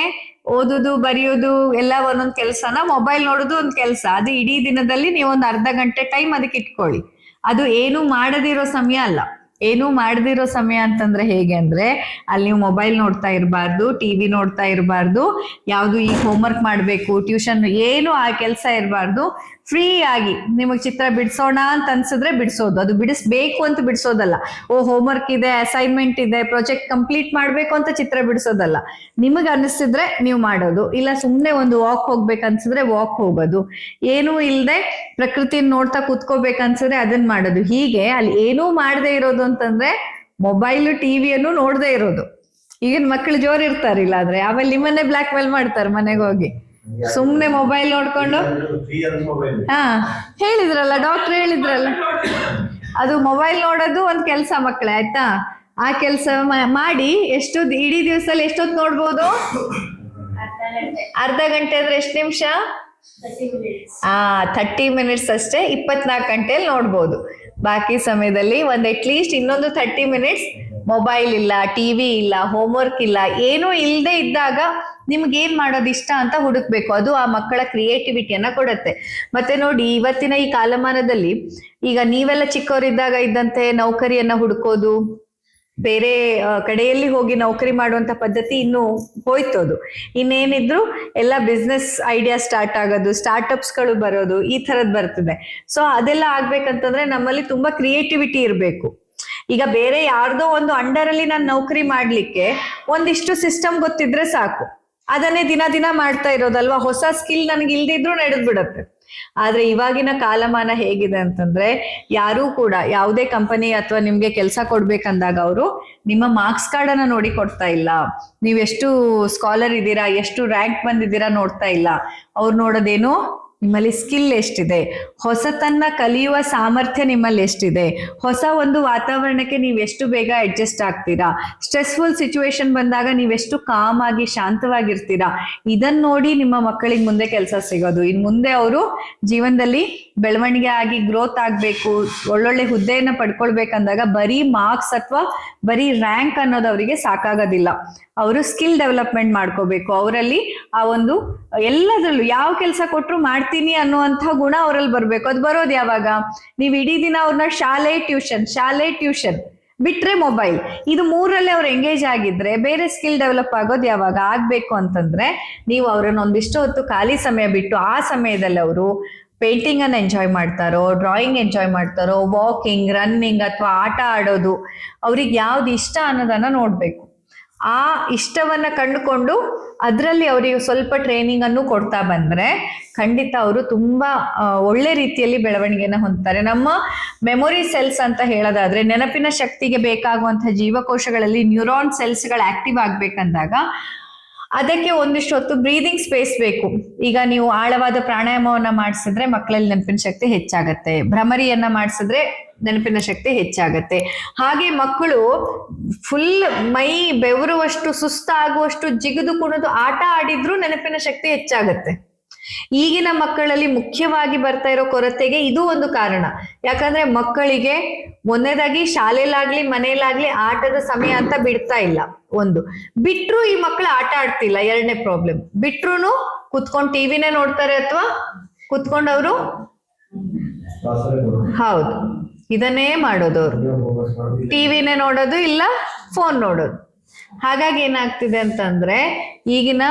ಓದುದು ಬರೆಯೋದು ಎಲ್ಲ ಒಂದೊಂದು ಕೆಲಸನ ಮೊಬೈಲ್ ನೋಡೋದು ಒಂದ್ ಕೆಲಸ. ಅದು ಇಡೀ ದಿನದಲ್ಲಿ ನೀವು ಒಂದು ಅರ್ಧ ಗಂಟೆ ಟೈಮ್ ಅದಕ್ಕೆ ಇಟ್ಕೊಳ್ಳಿ. ಅದು ಏನು ಮಾಡದಿರೋ ಸಮಯ ಅಲ್ಲ. ಏನು ಮಾಡದಿರೋ ಸಮಯ ಅಂತಂದ್ರೆ ಹೇಗೆ ಅಂದ್ರೆ ಅಲ್ಲಿ ನೀವು ಮೊಬೈಲ್ ನೋಡ್ತಾ ಇರಬಾರ್ದು ಟಿವಿ ನೋಡ್ತಾ ಇರಬಾರ್ದು ಯಾವುದು ಈ ಹೋಮ್ವರ್ಕ್ ಮಾಡಬೇಕು ಟ್ಯೂಷನ್ ಏನು ಆ ಕೆಲಸ ಇರಬಾರ್ದು. ಫ್ರೀ ಆಗಿ ನಿಮಗೆ ಚಿತ್ರ ಬಿಡಿಸೋಣ ಅಂತ ಅನ್ಸಿದ್ರೆ ಬಿಡಿಸೋದು. ಅದು ಬಿಡಿಸ್ಬೇಕು ಅಂತ ಬಿಡಿಸೋದಲ್ಲ. ಓ ಹೋಮ್ವರ್ಕ್ ಇದೆ ಅಸೈನ್ಮೆಂಟ್ ಇದೆ ಪ್ರಾಜೆಕ್ಟ್ ಕಂಪ್ಲೀಟ್ ಮಾಡ್ಬೇಕು ಅಂತ ಚಿತ್ರ ಬಿಡಿಸೋದಲ್ಲ. ನಿಮಗೆ ಅನಿಸಿದ್ರೆ ನೀವು ಮಾಡೋದು. ಇಲ್ಲ ಸುಮ್ಮನೆ ಒಂದು ವಾಕ್ ಹೋಗ್ಬೇಕನ್ಸಿದ್ರೆ ವಾಕ್ ಹೋಗೋದು. ಏನೂ ಇಲ್ಲದೆ ಪ್ರಕೃತಿನ ನೋಡ್ತಾ ಕೂತ್ಕೋಬೇಕು ಅನ್ಸಿದ್ರೆ ಅದನ್ನ ಮಾಡೋದು. ಹೀಗೆ ಅಲ್ಲಿ ಏನೂ ಮಾಡದೇ ಇರೋದು ಅಂತಂದ್ರೆ ಮೊಬೈಲ್ ಟಿವಿಯನ್ನು ನೋಡದೇ ಇರೋದು. ಈಗಿನ ಮಕ್ಕಳು ಜೋರ್ ಇರ್ತಾರಿಲ್ಲ ಆದ್ರೆ. ಆಮೇಲೆ ನಿಮ್ಮನ್ನೇ ಬ್ಲಾಕ್ ಮೇಲ್ ಮಾಡ್ತಾರೆ ಮನೆಗೆ ಹೋಗಿ. ಸುಮ್ನೆ ಮೊಬೈಲ್ ನೋಡ್ಕೊಂಡು? ಹಾ ಹೇಳಿದ್ರಲ್ಲ ಡಾಕ್ಟರ್ ಹೇಳಿದ್ರಲ್ಲ. ಅದು ಮೊಬೈಲ್ ನೋಡೋದು ಒಂದ್ ಕೆಲ್ಸ ಮಕ್ಕಳೇ ಆಯ್ತಾ? ಆ ಕೆಲಸ ಮಾಡಿ ಎಷ್ಟು ಇಡೀ ದಿವಸದಲ್ಲಿ ಎಷ್ಟೊತ್ತು ನೋಡ್ಬೋದು? ಅರ್ಧ ಗಂಟೆ ಅಂದ್ರೆ ಎಷ್ಟು ನಿಮಿಷ? ಆ ಥರ್ಟಿ ಮಿನಿಟ್ಸ್ ಅಷ್ಟೇ ಇಪ್ಪತ್ನಾಲ್ಕು ಗಂಟೆಯಲ್ಲಿ ನೋಡ್ಬೋದು. ಬಾಕಿ ಸಮಯದಲ್ಲಿ ಒಂದ್ ಅಟ್ಲೀಸ್ಟ್ ಇನ್ನೊಂದು ಥರ್ಟಿ ಮಿನಿಟ್ಸ್ ಮೊಬೈಲ್ ಇಲ್ಲ ಟಿವಿ ಇಲ್ಲ ಹೋಮ್ವರ್ಕ್ ಇಲ್ಲ, ಏನೂ ಇಲ್ಲದೆ ಇದ್ದಾಗ ನಿಮ್ಗೆ ಏನ್ ಮಾಡೋದು ಇಷ್ಟ ಅಂತ ಹುಡುಕ್ಬೇಕು. ಅದು ಆ ಮಕ್ಕಳ ಕ್ರಿಯೇಟಿವಿಟಿಯನ್ನ ಕೊಡುತ್ತೆ. ಮತ್ತೆ ನೋಡಿ, ಇವತ್ತಿನ ಈ ಕಾಲಮಾನದಲ್ಲಿ ಈಗ ನೀವೆಲ್ಲ ಚಿಕ್ಕವರಿದ್ದಾಗ ಇದ್ದಂತೆ ನೌಕರಿಯನ್ನ ಹುಡುಕೋದು, ಬೇರೆ ಕಡೆಯಲ್ಲಿ ಹೋಗಿ ನೌಕರಿ ಮಾಡುವಂತ ಪದ್ಧತಿ ಇನ್ನು ಹೋಯ್ತು ಅದು ಇನ್ನೇನಿದ್ರು ಎಲ್ಲ ಬಿಸ್ನೆಸ್ ಐಡಿಯಾ ಸ್ಟಾರ್ಟ್ ಆಗೋದು ಸ್ಟಾರ್ಟ್ಅಪ್ಸ್ಗಳು ಬರೋದು, ಈ ತರದ್ ಬರ್ತದೆ. ಸೊ ಅದೆಲ್ಲ ಆಗ್ಬೇಕಂತಂದ್ರೆ ನಮ್ಮಲ್ಲಿ ತುಂಬಾ ಕ್ರಿಯೇಟಿವಿಟಿ ಇರಬೇಕು. ಈಗ ಬೇರೆ ಯಾರ್ದೋ ಒಂದು ಅಂಡರ್ ಅಲ್ಲಿ ನಾನು ನೌಕರಿ ಮಾಡ್ಲಿಕ್ಕೆ ಒಂದಿಷ್ಟು ಸಿಸ್ಟಮ್ ಗೊತ್ತಿದ್ರೆ ಸಾಕು. ಅದನ್ನೇ ದಿನ ದಿನ ಮಾಡ್ತಾ ಇರೋದಲ್ವಾ? ಹೊಸ ಸ್ಕಿಲ್ ನನಗೆ ಇಲ್ದಿದ್ರು ನಡೆದ್ ಬಿಡತ್ತೆ ಆದ್ರೆ ಇವಾಗಿನ ಕಾಲಮಾನ ಹೇಗಿದೆ ಅಂತಂದ್ರೆ ಯಾರೂ ಕೂಡ ಯಾವುದೇ ಕಂಪನಿ ಅಥವಾ ನಿಮ್ಗೆ ಕೆಲಸ ಕೊಡ್ಬೇಕಂದಾಗ ಅವರು ನಿಮ್ಮ ಮಾರ್ಕ್ಸ್ ಕಾರ್ಡ್ ಅನ್ನ ನೋಡಿ ಕೊಡ್ತಾ ಇಲ್ಲ. ನೀವ್ ಎಷ್ಟು ಸ್ಕಾಲರ್ ಇದ್ದೀರಾ, ಎಷ್ಟು ರ್ಯಾಂಕ್ ಬಂದಿದ್ದೀರಾ ನೋಡ್ತಾ ಇಲ್ಲ. ಅವ್ರು ನೋಡೋದೇನು ನಿಮ್ಮಲ್ಲಿ ಸ್ಕಿಲ್ ಎಷ್ಟಿದೆ? ಹೊಸತನ್ನ ಕಲಿಯುವ ಸಾಮರ್ಥ್ಯ ನಿಮ್ಮಲ್ಲಿ ಎಷ್ಟಿದೆ? ಹೊಸ ಒಂದು ವಾತಾವರಣಕ್ಕೆ ನೀವು ಎಷ್ಟು ಬೇಗ ಅಡ್ಜಸ್ಟ್ ಆಗ್ತೀರಾ? ಸ್ಟ್ರೆಸ್ಫುಲ್ ಸಿಚುವೇಶನ್ ಬಂದಾಗ ನೀವೆಷ್ಟು ಕಾಮ್ ಆಗಿ, ಶಾಂತವಾಗಿರ್ತೀರಾ? ಇದನ್ನ ನೋಡಿ ನಿಮ್ಮ ಮಕ್ಕಳಿಗೆ ಮುಂದೆ ಕೆಲಸ ಸಿಗೋದು. ಇನ್ ಮುಂದೆ ಅವರು ಜೀವನದಲ್ಲಿ ಬೆಳವಣಿಗೆ ಆಗಿ ಗ್ರೋತ್ ಆಗ್ಬೇಕು, ಒಳ್ಳೊಳ್ಳೆ ಹುದ್ದೆಯನ್ನ ಪಡ್ಕೊಳ್ಬೇಕಂದಾಗ ಬರೀ ಮಾರ್ಕ್ಸ್ ಅಥವಾ ಬರೀ ರ್ಯಾಂಕ್ ಅನ್ನೋದು ಅವರಿಗೆ ಸಾಕಾಗೋದಿಲ್ಲ. ಅವರು ಸ್ಕಿಲ್ ಡೆವಲಪ್ಮೆಂಟ್ ಮಾಡ್ಕೋಬೇಕು. ಅವರಲ್ಲಿ ಆ ಒಂದು ಎಲ್ಲದರಲ್ಲೂ ಯಾವ ಕೆಲಸ ಕೊಟ್ಟರು ಮಾಡ್ತೀನಿ ಅನ್ನುವಂಥ ಗುಣ ಅವರಲ್ಲಿ ಬರಬೇಕು. ಅದು ಬರೋದು ಯಾವಾಗ? ನೀವು ಇಡೀ ದಿನ ಅವ್ರನ್ನ ಶಾಲೆ ಟ್ಯೂಷನ್ ಶಾಲೆ ಟ್ಯೂಷನ್ ಬಿಟ್ರೆ ಮೊಬೈಲ್. ಇದು ಮೂರಲ್ಲೇ ಅವ್ರು ಎಂಗೇಜ್ ಆಗಿದ್ರೆ ಬೇರೆ ಸ್ಕಿಲ್ ಡೆವಲಪ್ ಆಗೋದು ಯಾವಾಗ? ಆಗ್ಬೇಕು ಅಂತಂದ್ರೆ ನೀವು ಅವ್ರನ್ನ ಒಂದಿಷ್ಟು ಹೊತ್ತು ಖಾಲಿ ಸಮಯ ಬಿಟ್ಟು ಆ ಸಮಯದಲ್ಲಿ ಅವರು ಪೇಂಟಿಂಗ್ ಅನ್ನು ಎಂಜಾಯ್ ಮಾಡ್ತಾರೋ, ಡ್ರಾಯಿಂಗ್ ಎಂಜಾಯ್ ಮಾಡ್ತಾರೋ, ವಾಕಿಂಗ್, ರನ್ನಿಂಗ್ ಅಥವಾ ಆಟ ಆಡೋದು, ಅವ್ರಿಗೆ ಯಾವ್ದು ಇಷ್ಟ ಅನ್ನೋದನ್ನ ನೋಡ್ಬೇಕು. ಆ ಇಷ್ಟವನ್ನ ಕಂಡುಕೊಂಡು ಅದರಲ್ಲಿ ಅವರಿಗೆ ಸ್ವಲ್ಪ ಟ್ರೈನಿಂಗ್ ಅನ್ನು ಕೊಡ್ತಾ ಬಂದ್ರೆ ಖಂಡಿತ ಅವರು ತುಂಬಾ ಒಳ್ಳೆ ರೀತಿಯಲ್ಲಿ ಬೆಳವಣಿಗೆನ ಹೊಂದ್ತಾರೆ. ನಮ್ಮ ಮೆಮೊರಿ ಸೆಲ್ಸ್ ಅಂತ ಹೇಳೋದಾದ್ರೆ ನೆನಪಿನ ಶಕ್ತಿಗೆ ಬೇಕಾಗುವಂತಹ ಜೀವಕೋಶಗಳಲ್ಲಿ ನ್ಯೂರಾನ್ ಸೆಲ್ಸ್ಗಳು ಆಕ್ಟಿವ್ ಆಗ್ಬೇಕಂದಾಗ ಅದಕ್ಕೆ ಒಂದಿಷ್ಟು ಹೊತ್ತು ಬ್ರೀದಿಂಗ್ ಸ್ಪೇಸ್ ಬೇಕು. ಈಗ ನೀವು ಆಳವಾದ ಪ್ರಾಣಾಯಾಮವನ್ನ ಮಾಡಿಸಿದ್ರೆ ಮಕ್ಕಳಲ್ಲಿ ನೆನಪಿನ ಶಕ್ತಿ ಹೆಚ್ಚಾಗತ್ತೆ. ಭ್ರಮರಿಯನ್ನ ಮಾಡಿಸಿದ್ರೆ ನೆನಪಿನ ಶಕ್ತಿ ಹೆಚ್ಚಾಗತ್ತೆ. ಹಾಗೆ ಮಕ್ಕಳು ಫುಲ್ ಮೈ ಬೆವರುವಷ್ಟು ಸುಸ್ತಾಗುವಷ್ಟು ಜಿಗಿದು ಕುಣಿದು ಆಟ ಆಡಿದ್ರು ನೆನಪಿನ ಶಕ್ತಿ ಹೆಚ್ಚಾಗತ್ತೆ. ಈಗಿನ ಮಕ್ಕಳಲ್ಲಿ ಮುಖ್ಯವಾಗಿ ಬರ್ತಾ ಇರೋ ಕೊರತೆಗೆ ಇದು ಒಂದು ಕಾರಣ. ಯಾಕಂದ್ರೆ ಮಕ್ಕಳಿಗೆ ಮೊನ್ನೆದಾಗಿ ಶಾಲೆಲಾಗ್ಲಿ ಮನೆಯಲ್ಲಾಗ್ಲಿ ಆಟದ ಸಮಯ ಅಂತ ಬಿಡ್ತಾ ಇಲ್ಲ. ಒಂದು ಬಿಟ್ರು ಈ ಮಕ್ಕಳು ಆಟ ಆಡ್ತಿಲ್ಲ. ಎರಡನೇ ಪ್ರಾಬ್ಲಮ್ ಬಿಟ್ರು ಕುತ್ಕೊಂಡು ಟಿವಿನೇ ನೋಡ್ತಾರೆ ಅಥವಾ ಕುತ್ಕೊಂಡವರು ಅವರು ಹೌದು. ಇದನ್ನೇ ಮಾಡೋದು ಅವರು. ಟಿವಿನೇ ನೋಡೋದು ಇಲ್ಲ ಫೋನ್ ನೋಡೋದು. ಹಾಗಾಗಿ ಏನಾಗ್ತಿದೆ ಅಂತಂದ್ರೆ ಈಗಿನ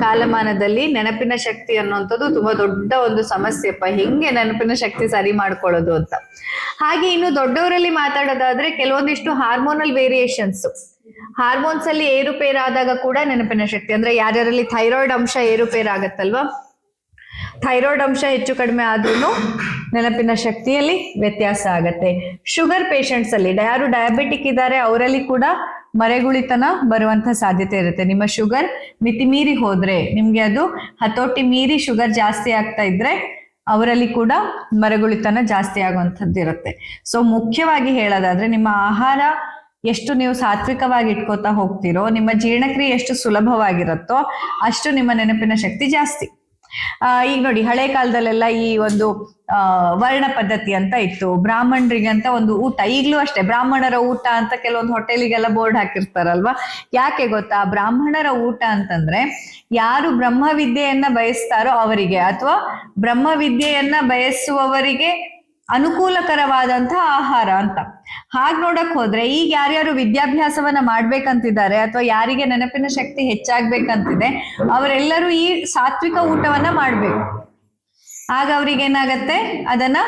ಕಾಲಮಾನದಲ್ಲಿ ನೆನಪಿನ ಶಕ್ತಿ ಅನ್ನುವಂಥದ್ದು ತುಂಬಾ ದೊಡ್ಡ ಒಂದು ಸಮಸ್ಯೆಪ್ಪ ಹೆಂಗೆ ನೆನಪಿನ ಶಕ್ತಿ ಸರಿ ಮಾಡ್ಕೊಳ್ಳೋದು ಅಂತ. ಹಾಗೆ ಇನ್ನು ದೊಡ್ಡವರಲ್ಲಿ ಮಾತಾಡೋದಾದ್ರೆ ಕೆಲವೊಂದಿಷ್ಟು ಹಾರ್ಮೋನಲ್ ವೇರಿಯೇಷನ್ಸ್ ಹಾರ್ಮೋನ್ಸ್ ಅಲ್ಲಿ ಏರುಪೇರಾದಾಗ ಕೂಡ ನೆನಪಿನ ಶಕ್ತಿ. ಅಂದ್ರೆ ಯಾರ್ಯಾರಲ್ಲಿ ಥೈರಾಯ್ಡ್ ಅಂಶ ಏರುಪೇರಾಗತ್ತಲ್ವಾ? ಥೈರಾಯ್ಡ್ ಅಂಶ ಹೆಚ್ಚು ಕಡಿಮೆ ಆದ್ರೂ ನೆನಪಿನ ಶಕ್ತಿಯಲ್ಲಿ ವ್ಯತ್ಯಾಸ ಆಗತ್ತೆ. ಶುಗರ್ ಪೇಷಂಟ್ಸ್ ಅಲ್ಲಿ, ಯಾರು ಡಯಾಬಿಟಿಕ್ ಇದ್ದಾರೆ ಅವರಲ್ಲಿ ಕೂಡ ಮರೆಗುಳಿತನ ಬರುವಂತ ಸಾಧ್ಯತೆ ಇರುತ್ತೆ. ನಿಮ್ಮ ಶುಗರ್ ಮಿತಿ ಮೀರಿ ಹೋದ್ರೆ, ನಿಮ್ಗೆ ಅದು ಹತೋಟಿ ಮೀರಿ ಶುಗರ್ ಜಾಸ್ತಿ ಆಗ್ತಾ ಇದ್ರೆ ಅವರಲ್ಲಿ ಕೂಡ ಮರೆಗುಳಿತನ ಜಾಸ್ತಿ ಆಗುವಂಥದ್ದು ಇರುತ್ತೆ. ಸೊ ಮುಖ್ಯವಾಗಿ ಹೇಳೋದಾದ್ರೆ, ನಿಮ್ಮ ಆಹಾರ ಎಷ್ಟು ನೀವು ಸಾತ್ವಿಕವಾಗಿ ಇಟ್ಕೋತಾ ಹೋಗ್ತಿರೋ, ನಿಮ್ಮ ಜೀರ್ಣಕ್ರಿಯೆ ಎಷ್ಟು ಸುಲಭವಾಗಿರುತ್ತೋ ಅಷ್ಟು ನಿಮ್ಮ ನೆನಪಿನ ಶಕ್ತಿ ಜಾಸ್ತಿ. ಈಗ ನೋಡಿ, ಹಳೆ ಕಾಲದಲ್ಲೆಲ್ಲ ಈ ಒಂದು ವರ್ಣ ಪದ್ಧತಿ ಅಂತ ಇತ್ತು. ಬ್ರಾಹ್ಮಣರಿಗೆ ಅಂತ ಒಂದು ಊಟ, ಈಗಲೂ ಅಷ್ಟೇ, ಬ್ರಾಹ್ಮಣರ ಊಟ ಅಂತ ಕೆಲವೊಂದು ಹೋಟೆಲಿಗೆಲ್ಲ ಬೋರ್ಡ್ ಹಾಕಿರ್ತಾರಲ್ವಾ? ಯಾಕೆ ಗೊತ್ತಾ? ಬ್ರಾಹ್ಮಣರ ಊಟ ಅಂತಂದ್ರೆ, ಯಾರು ಬ್ರಹ್ಮವಿದ್ಯೆಯನ್ನ ಬಯಸ್ತಾರೋ ಅವರಿಗೆ, ಅಥವಾ ಬ್ರಹ್ಮವಿದ್ಯೆಯನ್ನ ಬಯಸುವವರಿಗೆ ಅನುಕೂಲಕರವಾದಂತಹ ಆಹಾರ ಅಂತ. ಹಾಗೆ ನೋಡಕ್ ಹೋದ್ರೆ ಈಗ ಯಾರ್ಯಾರು ವಿದ್ಯಾಭ್ಯಾಸವನ್ನ ಮಾಡ್ಬೇಕಂತಿದ್ದಾರೆ ಅಥವಾ ಯಾರಿಗೆ ನೆನಪಿನ ಶಕ್ತಿ ಹೆಚ್ಚಾಗ್ಬೇಕಂತಿದೆ, ಅವರೆಲ್ಲರೂ ಈ ಸಾತ್ವಿಕ ಊಟವನ್ನ ಮಾಡ್ಬೇಕು. ಆಗ ಅವ್ರಿಗೆ ಏನಾಗತ್ತೆ ಅದನ್ನ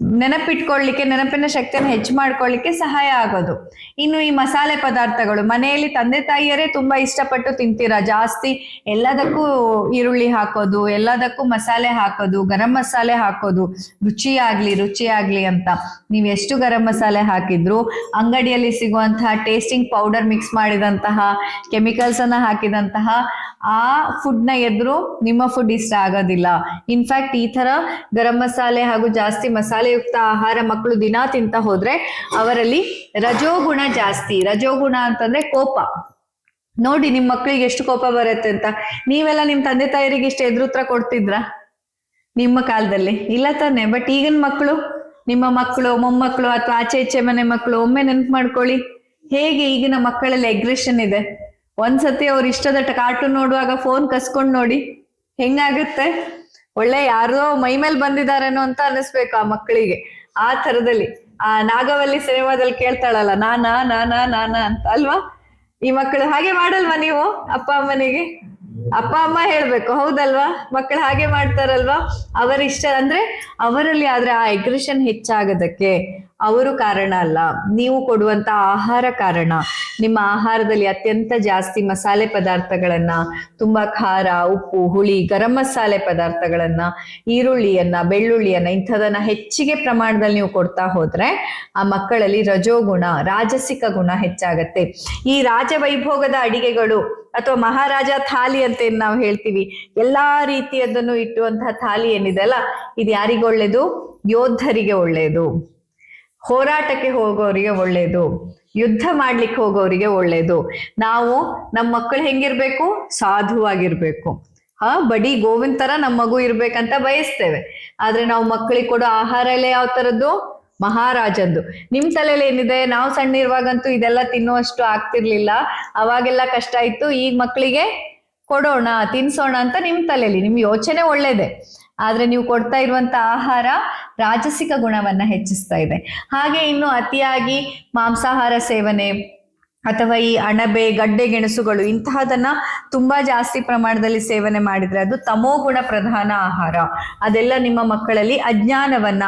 ನೆನಪಿಟ್ಕೊಳ್ಳಿಕ್ಕೆ ನೆನಪಿನ ಶಕ್ತಿಯನ್ನ ಹೆಚ್ಚು ಮಾಡ್ಕೊಳ್ಳಿಕ್ಕೆ ಸಹಾಯ ಆಗೋದು. ಇನ್ನು ಈ ಮಸಾಲೆ ಪದಾರ್ಥಗಳು, ಮನೆಯಲ್ಲಿ ತಂದೆ ತಾಯಿಯರೇ ತುಂಬಾ ಇಷ್ಟಪಟ್ಟು ತಿಂತೀರಾ? ಜಾಸ್ತಿ ಎಲ್ಲದಕ್ಕೂ ಈರುಳ್ಳಿ ಹಾಕೋದು, ಎಲ್ಲದಕ್ಕೂ ಮಸಾಲೆ ಹಾಕೋದು, ಗರಂ ಮಸಾಲೆ ಹಾಕೋದು, ರುಚಿಯಾಗ್ಲಿ ರುಚಿಯಾಗ್ಲಿ ಅಂತ. ನೀವು ಎಷ್ಟು ಗರಂ ಮಸಾಲೆ ಹಾಕಿದ್ರು, ಅಂಗಡಿಯಲ್ಲಿ ಸಿಗುವಂತಹ ಟೇಸ್ಟಿಂಗ್ ಪೌಡರ್ ಮಿಕ್ಸ್ ಮಾಡಿದಂತಹ ಕೆಮಿಕಲ್ಸ್ ಅನ್ನ ಹಾಕಿದಂತಹ, ಆ ಫುಡ್ನ ಎದುರು ನಿಮ್ಮ ಫುಡ್ ಇಷ್ಟ ಆಗೋದಿಲ್ಲ. ಇನ್ಫ್ಯಾಕ್ಟ್ ಈ ತರ ಗರಂ ಮಸಾಲೆ ಹಾಗೂ ಜಾಸ್ತಿ ಮಸಾಲೆಯುಕ್ತ ಆಹಾರ ಮಕ್ಕಳು ದಿನಾ ತಿಂತ ಹೋದ್ರೆ ಅವರಲ್ಲಿ ರಜೋಗುಣ ಜಾಸ್ತಿ. ರಜೋಗುಣ ಅಂತಂದ್ರೆ ಕೋಪ. ನೋಡಿ ನಿಮ್ ಮಕ್ಳಿಗೆ ಎಷ್ಟು ಕೋಪ ಬರುತ್ತೆ ಅಂತ. ನೀವೆಲ್ಲ ನಿಮ್ ತಂದೆ ತಾಯರಿಗೆ ಇಷ್ಟು ಎದುರುತ್ರ ಕೊಡ್ತಿದ್ರ? ನಿಮ್ಮ ಕಾಲದಲ್ಲಿ. ಇಲ್ಲ ತಾನೆ. ಬಟ್ ಈಗಿನ ಮಕ್ಕಳು, ನಿಮ್ಮ ಮಕ್ಕಳು, ಮೊಮ್ಮಕ್ಕಳು ಅಥವಾ ಆಚೆ ಈಚೆ ಮನೆ ಮಕ್ಕಳು, ಒಮ್ಮೆ ನೆನ್ಪು ಮಾಡ್ಕೊಳ್ಳಿ. ಹೇಗೆ ಈಗಿನ ಮಕ್ಕಳಲ್ಲಿ ಎಗ್ರೆಷನ್ ಇದೆ? ಒಂದ್ಸತಿ ಅವ್ರ ಇಷ್ಟದ ಕಾರ್ಟೂನ್ ನೋಡುವಾಗ ಫೋನ್ ಕಸ್ಕೊಂಡ್ ನೋಡಿ. ಹೆಂಗಾಗುತ್ತೆ? ಒಳ್ಳೆ ಯಾರೋ ಮೈ ಮೇಲೆ ಬಂದಿದಾರೇನೋ ಅಂತ ಅನಿಸ್ಬೇಕು ಆ ಮಕ್ಕಳಿಗೆ. ಆ ತರದಲ್ಲಿ ಆ ನಾಗವಲ್ಲಿ ಸಿನಿಮಾದಲ್ಲಿ ಕೇಳ್ತಾಳಲ್ಲ ನಾನಾ ನಾನಾ ನಾನಾ ಅಂತ ಅಲ್ವಾ? ಈ ಮಕ್ಕಳು ಹಾಗೆ ಮಾಡಲ್ವಾ ನೀವು, ಅಪ್ಪ ಅಮ್ಮನಿಗೆ? ಅಪ್ಪ ಅಮ್ಮ ಹೇಳ್ಬೇಕು, ಹೌದಲ್ವಾ? ಮಕ್ಕಳು ಹಾಗೆ ಮಾಡ್ತಾರಲ್ವಾ? ಅವರ ಇಷ್ಟ ಅಂದ್ರೆ, ಅವರಲ್ಲಿ ಆದ್ರೆ ಆ ಎಗ್ರೆಷನ್ ಹೆಚ್ಚಾಗೋದಕ್ಕೆ ಅವರು ಕಾರಣ ಅಲ್ಲ. ನೀವು ಕೊಡುವಂತ ಆಹಾರ ಕಾರಣ. ನಿಮ್ಮ ಆಹಾರದಲ್ಲಿ ಅತ್ಯಂತ ಜಾಸ್ತಿ ಮಸಾಲೆ ಪದಾರ್ಥಗಳನ್ನ, ತುಂಬಾ ಖಾರ, ಉಪ್ಪು, ಹುಳಿ, ಗರಂ ಮಸಾಲೆ ಪದಾರ್ಥಗಳನ್ನ, ಈರುಳ್ಳಿಯನ್ನ, ಬೆಳ್ಳುಳ್ಳಿಯನ್ನ, ಇಂಥದನ್ನ ಹೆಚ್ಚಿಗೆ ಪ್ರಮಾಣದಲ್ಲಿ ನೀವು ಕೊಡ್ತಾ ಹೋದ್ರೆ ಆ ಮಕ್ಕಳಲ್ಲಿ ರಜೋಗುಣ, ರಾಜಸಿಕ ಗುಣ ಹೆಚ್ಚಾಗತ್ತೆ. ಈ ರಾಜವೈಭೋಗದ ಅಡಿಗೆಗಳು ಅಥವಾ ಮಹಾರಾಜ ಥಾಲಿ ಅಂತ ಏನ್ ನಾವು ಹೇಳ್ತೀವಿ, ಎಲ್ಲಾ ರೀತಿಯದನ್ನು ಇಟ್ಟುವಂತಹ ಥಾಲಿ ಏನಿದೆ ಅಲ್ಲ, ಇದು ಯಾರಿಗೆ ಒಳ್ಳೇದು ಯೋಧರಿಗೆ ಒಳ್ಳೆಯದು. ಹೋರಾಟಕ್ಕೆ ಹೋಗೋರಿಗೆ ಒಳ್ಳೇದು, ಯುದ್ಧ ಮಾಡ್ಲಿಕ್ಕೆ ಹೋಗೋರಿಗೆ ಒಳ್ಳೇದು. ನಾವು ನಮ್ಮ ಮಕ್ಕಳು ಹೆಂಗಿರ್ಬೇಕು? ಸಾಧುವಾಗಿರ್ಬೇಕು ಹಾ, ಬಡಿ ಗೋವಿನ ತರ ನಮ್ಮ ಮಗು ಇರ್ಬೇಕಂತ ಬಯಸ್ತೇವೆ. ಆದ್ರೆ ನಾವು ಮಕ್ಕಳಿಗೆ ಕೊಡೋ ಆಹಾರ ಎಲ್ಲ ಯಾವ ತರದ್ದು? ಮಹಾರಾಜದ್ದು ನಿಮ್ ತಲೆಯಲ್ಲಿ ಏನಿದೆ? ನಾವು ಸಣ್ಣ ಇರುವಾಗಂತೂ ಇದೆಲ್ಲ ತಿನ್ನುವಷ್ಟು ಆಗ್ತಿರ್ಲಿಲ್ಲ. ಅವಾಗೆಲ್ಲ ಕಷ್ಟ ಇತ್ತು. ಈಗ ಮಕ್ಕಳಿಗೆ ಕೊಡೋಣ, ತಿನ್ಸೋಣ ಅಂತ ನಿಮ್ ತಲೆಯಲ್ಲಿ ನಿಮ್ ಯೋಚನೆ ಒಳ್ಳೇದೆ. ಆದ್ರೆ ನೀವು ಕೊಡ್ತಾ ಇರುವಂತ ಆಹಾರ ರಾಜಸಿಕ ಗುಣವನ್ನ ಹೆಚ್ಚಿಸ್ತಾ ಇದೆ. ಹಾಗೆ ಇನ್ನು ಅತಿಯಾಗಿ ಮಾಂಸಾಹಾರ ಸೇವನೆ ಅಥವಾ ಈ ಅಣಬೆ, ಗಡ್ಡೆ ಗೆಣಸುಗಳು ಇಂತಹದನ್ನ ತುಂಬಾ ಜಾಸ್ತಿ ಪ್ರಮಾಣದಲ್ಲಿ ಸೇವನೆ ಮಾಡಿದ್ರೆ ಅದು ತಮೋಗುಣ ಪ್ರಧಾನ ಆಹಾರ. ಅದೆಲ್ಲ ನಿಮ್ಮ ಮಕ್ಕಳಲ್ಲಿ ಅಜ್ಞಾನವನ್ನ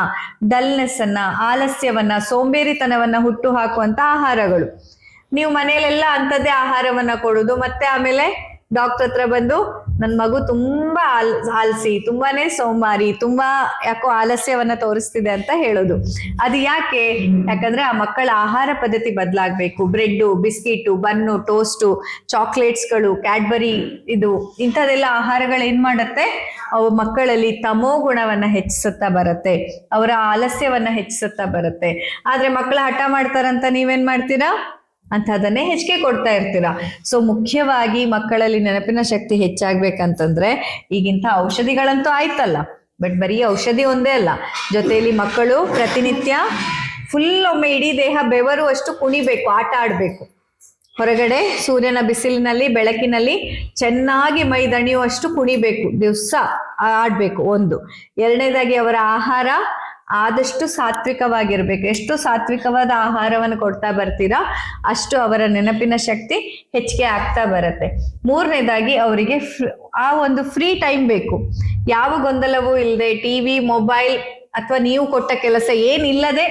ಡಲ್ನೆಸ್ ಅನ್ನ, ಆಲಸ್ಯವನ್ನ, ಸೋಂಬೇರಿತನವನ್ನ ಹುಟ್ಟು ಹಾಕುವಂತ ಆಹಾರಗಳು. ನೀವು ಮನೆಯಲ್ಲೆಲ್ಲ ಅಂಥದ್ದೇ ಆಹಾರವನ್ನ ಕೊಡುದು, ಮತ್ತೆ ಆಮೇಲೆ ಡಾಕ್ಟರ್ ಹತ್ರ ಬಂದು, ನನ್ ಮಗು ತುಂಬಾ ಆಲ್ ಆಲ್ಸಿ ತುಂಬಾನೇ ಸೋಮಾರಿ, ತುಂಬಾ ಯಾಕೋ ಆಲಸ್ಯವನ್ನ ತೋರಿಸ್ತಿದೆ ಅಂತ ಹೇಳೋದು. ಅದು ಯಾಕೆ? ಯಾಕಂದ್ರೆ ಆ ಮಕ್ಕಳ ಆಹಾರ ಪದ್ಧತಿ ಬದಲಾಗಬೇಕು. ಬ್ರೆಡ್ಡು, ಬಿಸ್ಕಿಟು, ಬನ್ನು, ಟೋಸ್ಟು, ಚಾಕ್ಲೇಟ್ಸ್ಗಳು, ಕ್ಯಾಡ್ಬರಿ, ಇದು ಇಂಥದೆಲ್ಲ ಆಹಾರಗಳು ಏನ್ ಮಾಡತ್ತೆ? ಅವು ಮಕ್ಕಳಲ್ಲಿ ತಮೋ ಗುಣವನ್ನ ಹೆಚ್ಚಿಸುತ್ತಾ ಬರುತ್ತೆ. ಅವರ ಆಲಸ್ಯವನ್ನ ಹೆಚ್ಚಿಸುತ್ತಾ ಬರುತ್ತೆ. ಆದ್ರೆ ಮಕ್ಕಳು ಹಠ ಮಾಡ್ತಾರಂತ ನೀವೇನ್ ಮಾಡ್ತೀರಾ? ಅಂಥದ್ದನ್ನೇ ಹೆಚ್ಚಿಗೆ ಕೊಡ್ತಾ ಇರ್ತೀರಾ. ಸೊ ಮುಖ್ಯವಾಗಿ ಮಕ್ಕಳಲ್ಲಿ ನೆನಪಿನ ಶಕ್ತಿ ಹೆಚ್ಚಾಗ್ಬೇಕಂತಂದ್ರೆ ಈಗಿಂತ ಔಷಧಿಗಳಂತೂ ಆಯ್ತಲ್ಲ. ಬಟ್ ಬರೀ ಔಷಧಿ ಒಂದೇ ಅಲ್ಲ. ಜೊತೆಯಲ್ಲಿ ಮಕ್ಕಳು ಪ್ರತಿನಿತ್ಯ ಫುಲ್ ಒಮ್ಮೆ ಇಡೀ ದೇಹ ಬೆವರುವಷ್ಟು ಕುಣಿಬೇಕು, ಆಟ ಆಡ್ಬೇಕು. ಹೊರಗಡೆ ಸೂರ್ಯನ ಬಿಸಿಲಿನಲ್ಲಿ, ಬೆಳಕಿನಲ್ಲಿ ಚೆನ್ನಾಗಿ ಮೈ ದಣಿಯುವಷ್ಟು ಕುಣಿಬೇಕು. ದಿವಸ ಆಡ್ಬೇಕು ಒಂದು. ಎರಡನೇದಾಗಿ ಅವರ ಆಹಾರ ಆದಷ್ಟು ಸಾತ್ವಿಕವಾಗಿರ್ಬೇಕು. ಎಷ್ಟು ಸಾತ್ವಿಕವಾದ ಆಹಾರವನ್ನು ಕೊಡ್ತಾ ಬರ್ತೀರಾ, ಅಷ್ಟು ಅವರ ನೆನಪಿನ ಶಕ್ತಿ ಹೆಚ್ಚಿಗೆ ಆಗ್ತಾ ಬರುತ್ತೆ. ಮೂರನೇದಾಗಿ ಅವರಿಗೆ ಆ ಒಂದು ಫ್ರೀ ಟೈಮ್ ಬೇಕು. ಯಾವ ಗೊಂದಲವೂ ಇಲ್ಲದೆ ಟಿವಿ ಮೊಬೈಲ್ ಅಥವಾ ನೀವು ಕೊಟ್ಟ ಕೆಲಸ ಏನಿಲ್ಲದೆ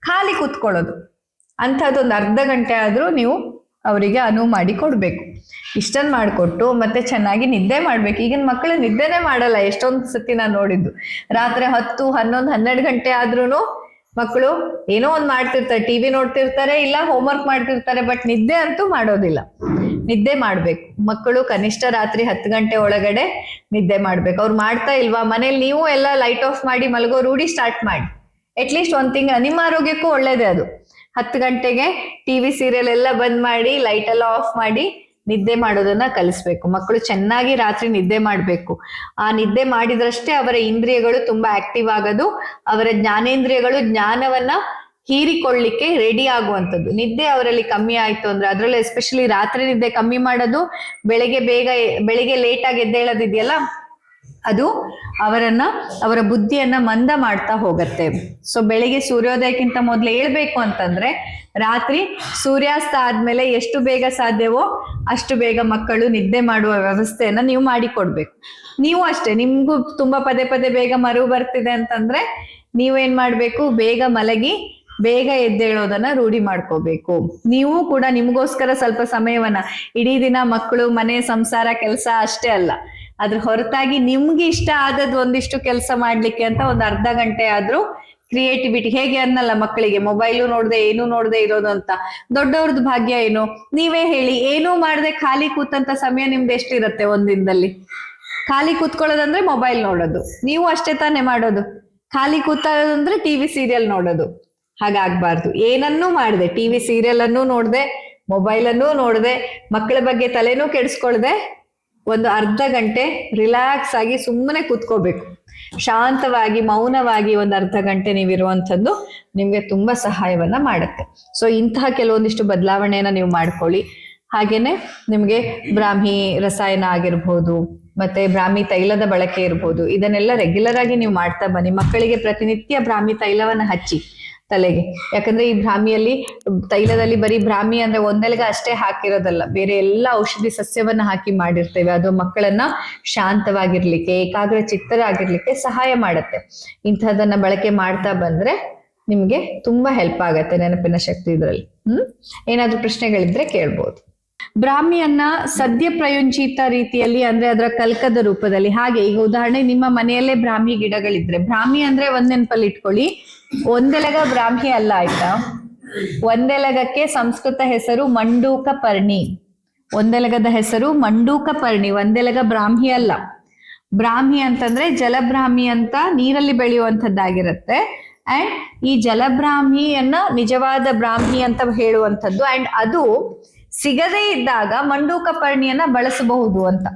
ಖಾಲಿ ಕೂತ್ಕೊಳ್ಳೋದು. ಅಂಥದ್ದೊಂದು ಅರ್ಧ ಗಂಟೆ ಆದರೂ ನೀವು ಅವರಿಗೆ ಅನುವು ಮಾಡಿ ಕೊಡಬೇಕು. ಇಷ್ಟನ್ನು ಮಾಡಿಕೊಟ್ಟು ಮತ್ತೆ ಚೆನ್ನಾಗಿ ನಿದ್ದೆ ಮಾಡ್ಬೇಕು. ಈಗಿನ ಮಕ್ಕಳು ನಿದ್ದೆನೇ ಮಾಡಲ್ಲ. ಎಷ್ಟೊಂದು ಸತಿ ನಾನು ನೋಡಿದ್ದು. ರಾತ್ರಿ ಹತ್ತು, ಹನ್ನೊಂದು, ಹನ್ನೆರಡು ಗಂಟೆ ಆದ್ರೂ ಮಕ್ಕಳು ಏನೋ ಒಂದು ಮಾಡ್ತಿರ್ತಾರೆ. ಟಿವಿ ನೋಡ್ತಿರ್ತಾರೆ, ಇಲ್ಲ ಹೋಮ್ವರ್ಕ್ ಮಾಡ್ತಿರ್ತಾರೆ, ಬಟ್ ನಿದ್ದೆ ಅಂತೂ ಮಾಡೋದಿಲ್ಲ. ನಿದ್ದೆ ಮಾಡ್ಬೇಕು. ಮಕ್ಕಳು ಕನಿಷ್ಠ ರಾತ್ರಿ ಹತ್ತು ಗಂಟೆ ಒಳಗಡೆ ನಿದ್ದೆ ಮಾಡ್ಬೇಕು. ಅವ್ರು ಮಾಡ್ತಾ ಇಲ್ವಾ? ಮನೇಲಿ ನೀವು ಎಲ್ಲ ಲೈಟ್ ಆಫ್ ಮಾಡಿ ಮಲಗೋ ರೂಢಿ ಸ್ಟಾರ್ಟ್ ಮಾಡಿ. ಅಟ್ಲೀಸ್ಟ್ ಒಂದ್ ತಿಂಗಳ. ನಿಮ್ಮ ಆರೋಗ್ಯಕ್ಕೂ ಒಳ್ಳೇದೇ ಅದು. ಹತ್ತು ಗಂಟೆಗೆ ಟಿವಿ ಸೀರಿಯಲ್ ಎಲ್ಲ ಬಂದ್ ಮಾಡಿ ಲೈಟ್ ಎಲ್ಲ ಆಫ್ ಮಾಡಿ ನಿದ್ದೆ ಮಾಡೋದನ್ನ ಕಲಿಸ್ಬೇಕು. ಮಕ್ಕಳು ಚೆನ್ನಾಗಿ ರಾತ್ರಿ ನಿದ್ದೆ ಮಾಡಬೇಕು. ಆ ನಿದ್ದೆ ಮಾಡಿದ್ರಷ್ಟೇ ಅವರ ಇಂದ್ರಿಯಗಳು ತುಂಬಾ ಆಕ್ಟಿವ್ ಆಗೋದು. ಅವರ ಜ್ಞಾನೇಂದ್ರಿಯಗಳು ಜ್ಞಾನವನ್ನ ಹೀರಿಕೊಳ್ಳಿಕ್ಕೆ ರೆಡಿ ಆಗುವಂಥದ್ದು. ನಿದ್ದೆ ಅವರಲ್ಲಿ ಕಮ್ಮಿ ಆಯ್ತು ಅಂದ್ರೆ ಅದರಲ್ಲೂ ಎಸ್ಪೆಷಲಿ ರಾತ್ರಿ ನಿದ್ದೆ ಕಮ್ಮಿ ಮಾಡೋದು, ಬೆಳಗ್ಗೆ ಬೇಗ, ಬೆಳಿಗ್ಗೆ ಲೇಟ್ ಆಗಿ ಎದ್ದೇಳೋದಿದೆಯಲ್ಲ ಅದು ಅವರನ್ನ, ಅವರ ಬುದ್ಧಿಯನ್ನ ಮಂದ ಮಾಡ್ತಾ ಹೋಗತ್ತೆ. ಸೊ ಬೆಳಿಗ್ಗೆ ಸೂರ್ಯೋದಯಕ್ಕಿಂತ ಮೊದಲು ಹೇಳ್ಬೇಕು ಅಂತಂದ್ರೆ, ರಾತ್ರಿ ಸೂರ್ಯಾಸ್ತ ಆದ್ಮೇಲೆ ಎಷ್ಟು ಬೇಗ ಸಾಧ್ಯವೋ ಅಷ್ಟು ಬೇಗ ಮಕ್ಕಳು ನಿದ್ದೆ ಮಾಡುವ ವ್ಯವಸ್ಥೆಯನ್ನ ನೀವು ಮಾಡಿಕೊಡ್ಬೇಕು. ನೀವು ಅಷ್ಟೇ, ನಿಮ್ಗೂ ತುಂಬಾ ಪದೇ ಪದೇ ಬೇಗ ಮರು ಬರ್ತಿದೆ ಅಂತಂದ್ರೆ, ನೀವೇನ್ ಮಾಡ್ಬೇಕು? ಬೇಗ ಮಲಗಿ, ಬೇಗ ಎದ್ದೇಳೋದನ್ನ ರೂಢಿ ಮಾಡ್ಕೋಬೇಕು. ನೀವು ಕೂಡ ನಿಮ್ಗೋಸ್ಕರ ಸ್ವಲ್ಪ ಸಮಯವನ್ನ, ಇಡೀ ದಿನ ಮಕ್ಕಳು, ಮನೆ, ಸಂಸಾರ, ಕೆಲಸ ಅಷ್ಟೇ ಅಲ್ಲ. ಅದ್ರ ಹೊರತಾಗಿ ನಿಮ್ಗೆ ಇಷ್ಟ ಆದದ್ ಒಂದಿಷ್ಟು ಕೆಲಸ ಮಾಡ್ಲಿಕ್ಕೆ ಅಂತ ಒಂದ್ ಅರ್ಧ ಗಂಟೆ ಆದ್ರೂ ಕ್ರಿಯೇಟಿವಿಟಿ ಹೇಗೆ ಅನ್ನಲ್ಲ ಮಕ್ಕಳಿಗೆ ಮೊಬೈಲು ನೋಡದೆ, ಏನು ನೋಡದೆ ಇರೋದು ಅಂತ. ದೊಡ್ಡವ್ರದ್ದು ಭಾಗ್ಯ ಏನು? ನೀವೇ ಹೇಳಿ, ಏನೂ ಮಾಡದೆ ಖಾಲಿ ಕೂತಂತ ಸಮಯ ನಿಮ್ದು ಎಷ್ಟಿರತ್ತೆ ಒಂದಿನದಲ್ಲಿ? ಖಾಲಿ ಕೂತ್ಕೊಳ್ಳೋದಂದ್ರೆ ಮೊಬೈಲ್ ನೋಡೋದು. ನೀವು ಅಷ್ಟೇ ತಾನೇ ಮಾಡೋದು. ಖಾಲಿ ಕೂತಂದ್ರೆ ಟಿವಿ ಸೀರಿಯಲ್ ನೋಡೋದು. ಹಾಗಾಗ್ಬಾರ್ದು. ಏನನ್ನೂ ಮಾಡಿದೆ ಟಿವಿ ಸೀರಿಯಲ್ ಅನ್ನು ನೋಡ್ದೆ ಮೊಬೈಲ್ ಅನ್ನೂ ನೋಡ್ದೆ, ಮಕ್ಕಳ ಬಗ್ಗೆ ತಲೆನೂ ಕೆಡಿಸ್ಕೊಳ್ದೆ ಒಂದು ಅರ್ಧ ಗಂಟೆ ರಿಲ್ಯಾಕ್ಸ್ ಆಗಿ ಸುಮ್ಮನೆ ಕೂತ್ಕೋಬೇಕು. ಶಾಂತವಾಗಿ, ಮೌನವಾಗಿ ಒಂದು ಅರ್ಧ ಗಂಟೆ ನೀವಿರುವಂಥದ್ದು ನಿಮ್ಗೆ ತುಂಬಾ ಸಹಾಯವನ್ನ ಮಾಡುತ್ತೆ. ಸೊ ಇಂತಹ ಕೆಲವೊಂದಿಷ್ಟು ಬದಲಾವಣೆಯನ್ನ ನೀವು ಮಾಡ್ಕೊಳ್ಳಿ. ಹಾಗೇನೆ ನಿಮ್ಗೆ ಬ್ರಾಹ್ಮಿ ರಸಾಯನ ಆಗಿರ್ಬೋದು, ಮತ್ತೆ ಬ್ರಾಹ್ಮಿ ತೈಲದ ಬಳಕೆ ಇರ್ಬೋದು, ಇದನ್ನೆಲ್ಲ ರೆಗ್ಯುಲರ್ ಆಗಿ ನೀವು ಮಾಡ್ತಾ ಬನ್ನಿ. ಮಕ್ಕಳಿಗೆ ಪ್ರತಿನಿತ್ಯ ಬ್ರಾಹ್ಮಿ ತೈಲವನ್ನ ಹಚ್ಚಿ. ತಲೆಗೆ. ಯಾಕಂದ್ರೆ ಈ ಭ್ರಾಮಿಯಲ್ಲಿ, ತೈಲದಲ್ಲಿ ಬರೀ ಭ್ರಾಮಿ ಅಂದ್ರೆ ಒಂದೆಲೆಗೆ ಅಷ್ಟೇ ಹಾಕಿರೋದಲ್ಲ. ಬೇರೆ ಎಲ್ಲ ಔಷಧಿ ಸಸ್ಯವನ್ನ ಹಾಕಿ ಮಾಡಿರ್ತೇವೆ. ಅದು ಮಕ್ಕಳನ್ನ ಶಾಂತವಾಗಿರ್ಲಿಕ್ಕೆ ಏಕಾಗ್ರ ಚಿತ್ತರಾಗಿರ್ಲಿಕ್ಕೆ ಸಹಾಯ ಮಾಡುತ್ತೆ. ಇಂಥದನ್ನ ಬಳಕೆ ಮಾಡ್ತಾ ಬಂದ್ರೆ ನಿಮ್ಗೆ ತುಂಬಾ ಹೆಲ್ಪ್ ಆಗತ್ತೆ ನೆನಪಿನ ಶಕ್ತಿ ಇದ್ರಲ್ಲಿ. ಹ್ಮ್? ಏನಾದ್ರೂ ಪ್ರಶ್ನೆಗಳಿದ್ರೆ ಕೇಳ್ಬೋದು. ಬ್ರಾಹ್ಮಿಯನ್ನ ಸದ್ಯ ಪ್ರಯುಂಚಿತ ರೀತಿಯಲ್ಲಿ ಅಂದ್ರೆ ಅದರ ಕಲ್ಕದ ರೂಪದಲ್ಲಿ. ಹಾಗೆ ಈಗ ಉದಾಹರಣೆ, ನಿಮ್ಮ ಮನೆಯಲ್ಲೇ ಬ್ರಾಹ್ಮಿ ಗಿಡಗಳಿದ್ರೆ. ಬ್ರಾಹ್ಮಿ ಅಂದ್ರೆ ಒಂದ್ ನೆನಪಲ್ಲಿ ಇಟ್ಕೊಳ್ಳಿ. ಒಂದೆಲಗ ಬ್ರಾಹ್ಮಿ ಅಲ್ಲ ಆಯ್ತಾ? ಒಂದೆಲಗಕ್ಕೆ ಸಂಸ್ಕೃತ ಹೆಸರು ಮಂಡೂಕ ಪರ್ಣಿ. ಒಂದೆಲಗದ ಹೆಸರು ಮಂಡೂಕ ಪರ್ಣಿ. ಒಂದೆಲಗ ಬ್ರಾಹ್ಮಿ ಅಲ್ಲ. ಬ್ರಾಹ್ಮಿ ಅಂತಂದ್ರೆ ಜಲಬ್ರಾಹ್ಮಿ ಅಂತ ನೀರಲ್ಲಿ ಬೆಳೆಯುವಂಥದ್ದಾಗಿರುತ್ತೆ. ಅಂಡ್ ಈ ಜಲಬ್ರಾಹ್ಮಿಯನ್ನ ನಿಜವಾದ ಬ್ರಾಹ್ಮಿ ಅಂತ ಹೇಳುವಂಥದ್ದು. ಅಂಡ್ ಅದು ಸಿಗದೇ ಇದ್ದಾಗ ಮಂಡೂಕ ಪರ್ಣಿಯನ್ನ ಬಳಸಬಹುದು ಅಂತ.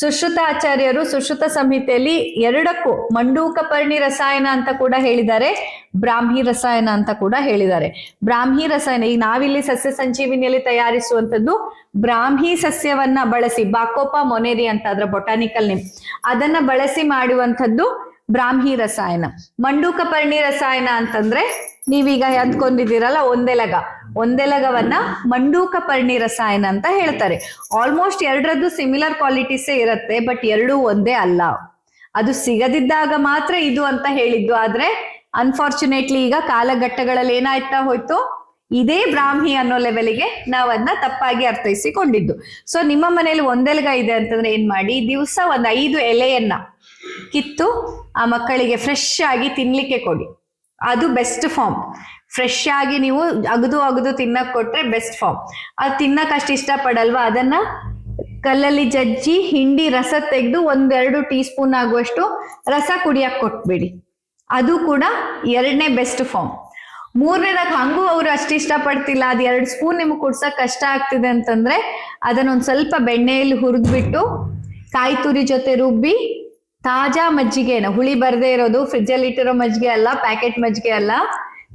ಸುಶ್ರುತ ಆಚಾರ್ಯರು ಸುಶ್ರುತ ಸಂಹಿತೆಯಲ್ಲಿ ಎರಡಕ್ಕೂ ಮಂಡೂಕ ಪರ್ಣಿ ರಸಾಯನ ಅಂತ ಕೂಡ ಹೇಳಿದ್ದಾರೆ, ಬ್ರಾಹ್ಮಿ ರಸಾಯನ ಅಂತ ಕೂಡ ಹೇಳಿದ್ದಾರೆ. ಬ್ರಾಹ್ಮಿ ರಸಾಯನ, ಈಗ ನಾವಿಲ್ಲಿ ಸಸ್ಯ ಸಂಜೀವಿನಿಯಲ್ಲಿ ತಯಾರಿಸುವಂತದ್ದು ಬ್ರಾಹ್ಮಿ ಸಸ್ಯವನ್ನ ಬಳಸಿ, ಬಾಕೋಪ ಮೊನೇರಿ ಅಂತ ಅದರ ಬೊಟಾನಿಕಲ್ ನೇಮ್ ಅದನ್ನ ಬಳಸಿ ಮಾಡುವಂಥದ್ದು ಬ್ರಾಹ್ಮಿ ರಸಾಯನ. ಮಂಡೂಕ ಪರ್ಣಿ ರಸಾಯನ ಅಂತಂದ್ರೆ ನೀವೀಗ ಅಂದ್ಕೊಂಡಿದ್ದೀರಲ್ಲ ಒಂದೆಲಗ ಒಂದೆಲಗವನ್ನ ಮಂಡೂಕ ಪರ್ಣಿ ರಸಾಯನ ಅಂತ ಹೇಳ್ತಾರೆ. ಆಲ್ಮೋಸ್ಟ್ ಎರಡರದ್ದು ಸಿಮಿಲರ್ ಕ್ವಾಲಿಟೀಸೇ ಇರುತ್ತೆ ಬಟ್ ಎರಡೂ ಒಂದೇ ಅಲ್ಲ. ಅದು ಸಿಗದಿದ್ದಾಗ ಮಾತ್ರ ಇದು ಅಂತ ಹೇಳಿದ್ದು. ಆದ್ರೆ ಅನ್ಫಾರ್ಚುನೇಟ್ಲಿ ಈಗ ಕಾಲಘಟ್ಟಗಳಲ್ಲಿ ಏನಾಯ್ತಾ ಹೋಯ್ತು? ಇದೇ ಬ್ರಾಹ್ಮಿ ಅನ್ನೋ ಲೆವೆಲ್ಗೆ ನಾವನ್ನ ತಪ್ಪಾಗಿ ಅರ್ಥೈಸಿಕೊಂಡಿದ್ದು. ಸೊ ನಿಮ್ಮ ಮನೇಲಿ ಒಂದೆಲಗ ಇದೆ ಅಂತಂದ್ರೆ ಏನ್ ಮಾಡಿ? ದಿವಸ ಒಂದ್ ಐದು ಎಲೆಯನ್ನ ಕಿತ್ತು ಆ ಮಕ್ಕಳಿಗೆ ಫ್ರೆಶ್ ಆಗಿ ತಿನ್ಲಿಕ್ಕೆ ಕೊಡಿ. ಅದು ಬೆಸ್ಟ್ ಫಾರ್ಮ್ ಫ್ರೆಶ್ ಆಗಿ ನೀವು ಅಗದು ಅಗದು ತಿನ್ನಕ್ ಕೊಟ್ರೆ ಬೆಸ್ಟ್ ಫಾರ್ಮ್ ಅದು ತಿನ್ನಕ್ ಅಷ್ಟು ಇಷ್ಟಪಡಲ್ವಾ? ಅದನ್ನ ಕಲ್ಲಲ್ಲಿ ಜಜ್ಜಿ, ಹಿಂಡಿ, ರಸ ತೆಗೆದು ಒಂದೆರಡು ಟೀ ಸ್ಪೂನ್ ಆಗುವಷ್ಟು ರಸ ಕುಡಿಯಕ್ ಕೊಟ್ಬಿಡಿ. ಅದು ಕೂಡ ಎರಡನೇ ಬೆಸ್ಟ್ ಫಾರ್ಮ್ ಮೂರನೇದಾಗ ಹಂಗೂ ಅವ್ರು ಅಷ್ಟು ಇಷ್ಟಪಡ್ತಿಲ್ಲ. ಅದು ಎರಡು ಸ್ಪೂನ್ ನಿಮ್ಗೆ ಕುಡ್ಸಕ್ ಕಷ್ಟ ಆಗ್ತಿದೆ ಅಂತಂದ್ರೆ ಅದನ್ನೊಂದು ಸ್ವಲ್ಪ ಬೆಣ್ಣೆಯಲ್ಲಿ ಹುರಿದ್ಬಿಟ್ಟು ಕಾಯಿ ತುರಿ ಜೊತೆ ರುಬ್ಬಿ ತಾಜಾ ಮಜ್ಜಿಗೆನ ಹುಳಿ ಬರದೇ ಇರೋದು ಫ್ರಿಜ್ಜಲ್ಲಿ ಇಟ್ಟಿರೋ ಮಜ್ಜಿಗೆ ಅಲ್ಲ ಪ್ಯಾಕೆಟ್ ಮಜ್ಜಿಗೆ ಅಲ್ಲ.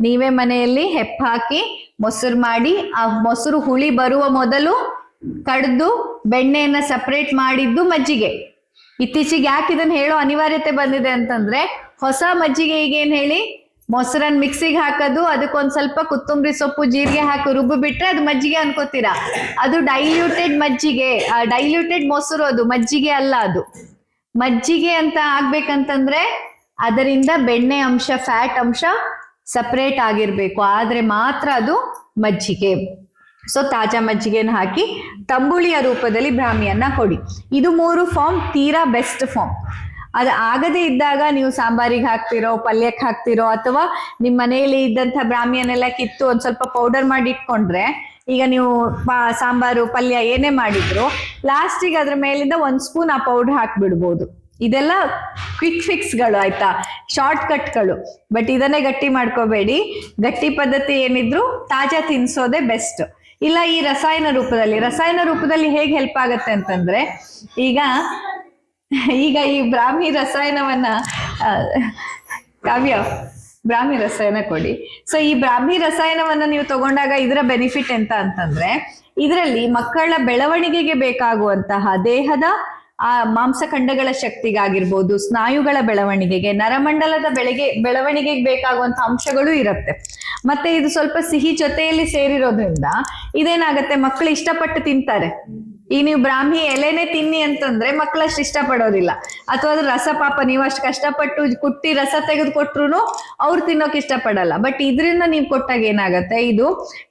ನೀವೇ ಮನೆಯಲ್ಲಿ ಹೆಪ್ಪ ಹಾಕಿ ಮೊಸರು ಮಾಡಿ, ಆ ಮೊಸರು ಹುಳಿ ಬರುವ ಮೊದಲು ಕಡ್ದು ಬೆಣ್ಣೆಯನ್ನ ಸಪರೇಟ್ ಮಾಡಿದ್ದು ಮಜ್ಜಿಗೆ. ಇತ್ತೀಚೆಗೆ ಯಾಕೆ ಇದನ್ನ ಹೇಳೋ ಅನಿವಾರ್ಯತೆ ಬಂದಿದೆ ಅಂತಂದ್ರೆ, ಹೊಸ ಮಜ್ಜಿಗೆ ಈಗೇನ್ ಹೇಳಿ ಮೊಸರನ್ನ ಮಿಕ್ಸಿಗೆ ಹಾಕೋದು, ಅದಕ್ಕೊಂದ್ ಸ್ವಲ್ಪ ಕೊತ್ತಂಬರಿ ಸೊಪ್ಪು, ಜೀರಿಗೆ ಹಾಕಿ ರುಬ್ಬು ಬಿಟ್ರೆ ಅದು ಮಜ್ಜಿಗೆ ಅನ್ಕೋತೀರಾ. ಅದು ಡೈಲ್ಯೂಟೆಡ್ ಮಜ್ಜಿಗೆ ಡೈಲ್ಯೂಟೆಡ್ ಮೊಸರು ಅದು, ಮಜ್ಜಿಗೆ ಅಲ್ಲ ಅದು. ಮಜ್ಜಿಗೆ ಅಂತ ಆಗ್ಬೇಕಂತಂದ್ರೆ ಅದರಿಂದ ಬೆಣ್ಣೆ ಅಂಶ ಫ್ಯಾಟ್ ಅಂಶ ಸಪ್ರೇಟ್ ಆಗಿರ್ಬೇಕು. ಆದ್ರೆ ಮಾತ್ರ ಅದು ಮಜ್ಜಿಗೆ. ಸೊ ತಾಜಾ ಮಜ್ಜಿಗೆನ ಹಾಕಿ ತಂಬುಳಿಯ ರೂಪದಲ್ಲಿ ಬ್ರಾಹ್ಮಿಯನ್ನ ಕೊಡಿ. ಇದು ಮೂರು ಫಾರ್ಮ್ ತೀರಾ ಬೆಸ್ಟ್ ಫಾರ್ಮ್ ಅದು ಆಗದೇ ಇದ್ದಾಗ ನೀವು ಸಾಂಬಾರಿಗೆ ಹಾಕ್ತಿರೋ, ಪಲ್ಯಕ್ಕೆ ಹಾಕ್ತಿರೋ, ಅಥವಾ ನಿಮ್ಮ ಮನೆಯಲ್ಲಿ ಇದ್ದಂಥ ಬ್ರಾಹ್ಮಿಯನ್ನೆಲ್ಲ ಕಿತ್ತು ಒಂದ್ ಸ್ವಲ್ಪ ಪೌಡರ್ ಮಾಡಿ ಇಟ್ಕೊಂಡ್ರೆ ಈಗ ನೀವು ಸಾಂಬಾರು, ಪಲ್ಯ ಏನೇ ಮಾಡಿದ್ರು, ಲಾಸ್ಟಿಗೆ ಅದ್ರ ಮೇಲಿಂದ ಒಂದ್ ಸ್ಪೂನ್ ಆ ಪೌಡರ್ ಹಾಕ್ಬಿಡ್ಬೋದು. ಇದೆಲ್ಲ ಕ್ವಿಕ್ ಫಿಕ್ಸ್ಗಳು ಆಯ್ತಾ? ಶಾರ್ಟ್ ಕಟ್ಗಳು ಬಟ್ ಇದನ್ನೇ ಗಟ್ಟಿ ಮಾಡ್ಕೋಬೇಡಿ. ಗಟ್ಟಿ ಪದ್ಧತಿ ಏನಿದ್ರು ತಾಜಾ ತಿನ್ಸೋದೇ ಬೆಸ್ಟ್ ಇಲ್ಲ, ಈ ರಸಾಯನ ರೂಪದಲ್ಲಿ ರಸಾಯನ ರೂಪದಲ್ಲಿ ಹೇಗೆ ಹೆಲ್ಪ್ ಆಗತ್ತೆ ಅಂತಂದ್ರೆ, ಈಗ ಈಗ ಈ ಬ್ರಾಹ್ಮಿ ರಸಾಯನವನ್ನ ಕಾವ್ಯ ಬ್ರಾಹ್ಮಿ ರಸಾಯನ ಕೊಡಿ. ಸೊ ಈ ಬ್ರಾಹ್ಮಿ ರಸಾಯನವನ್ನ ನೀವು ತಗೊಂಡಾಗ ಇದರ ಬೆನಿಫಿಟ್ ಎಂತ ಅಂತಂದ್ರೆ, ಇದರಲ್ಲಿ ಮಕ್ಕಳ ಬೆಳವಣಿಗೆಗೆ ಬೇಕಾಗುವಂತಹ ದೇಹದ, ಆ, ಮಾಂಸಖಂಡಗಳ ಶಕ್ತಿಗಾಗಿರ್ಬೋದು, ಸ್ನಾಯುಗಳ ಬೆಳವಣಿಗೆಗೆ, ನರಮಂಡಲದ ಬೆಳೆಗೆ, ಬೆಳವಣಿಗೆಗೆ ಬೇಕಾಗುವಂತ ಅಂಶಗಳು ಇರುತ್ತೆ. ಮತ್ತೆ ಇದು ಸ್ವಲ್ಪ ಸಿಹಿ ಜೊತೆಯಲ್ಲಿ ಸೇರಿರೋದ್ರಿಂದ ಇದೇನಾಗತ್ತೆ ಮಕ್ಕಳು ಇಷ್ಟಪಟ್ಟು ತಿಂತಾರೆ. ಈಗ ನೀವು ಬ್ರಾಹ್ಮಿ ಎಲೆನೆ ತಿನ್ನಿ ಅಂತಂದ್ರೆ ಮಕ್ಕಳು ಅಷ್ಟು ಇಷ್ಟಪಡೋದಿಲ್ಲ. ಅಥವಾ ಅದು ರಸ ಪಾಪ, ನೀವು ಅಷ್ಟು ಕಷ್ಟಪಟ್ಟು ಕುಟ್ಟಿ ರಸ ತೆಗೆದು ಕೊಟ್ರು ಅವ್ರು ತಿನ್ನೋಕೆ ಇಷ್ಟಪಡಲ್ಲ. ಬಟ್ ಇದರಿಂದ ನೀವು ಕೊಟ್ಟಾಗ ಏನಾಗತ್ತೆ? ಇದು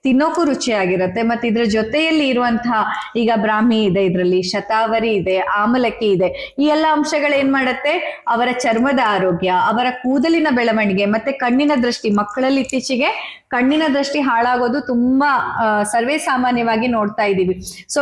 ತಿನ್ನೋಕು ರುಚಿಯಾಗಿರುತ್ತೆ. ಮತ್ತೆ ಇದ್ರ ಜೊತೆಯಲ್ಲಿ ಇರುವಂತಹ ಈಗ ಬ್ರಾಹ್ಮಿ ಇದೆ, ಇದರಲ್ಲಿ ಶತಾವರಿ ಇದೆ, ಆಮಲಕ್ಕಿ ಇದೆ. ಈ ಎಲ್ಲ ಅಂಶಗಳು ಏನ್ ಮಾಡತ್ತೆ? ಅವರ ಚರ್ಮದ ಆರೋಗ್ಯ, ಅವರ ಕೂದಲಿನ ಬೆಳವಣಿಗೆ, ಮತ್ತೆ ಕಣ್ಣಿನ ದೃಷ್ಟಿ. ಮಕ್ಕಳಲ್ಲಿ ಇತ್ತೀಚೆಗೆ ಕಣ್ಣಿನ ದೃಷ್ಟಿ ಹಾಳಾಗೋದು ತುಂಬಾ ಸರ್ವೇ ಸಾಮಾನ್ಯವಾಗಿ ನೋಡ್ತಾ ಇದ್ದೀವಿ ಸೊ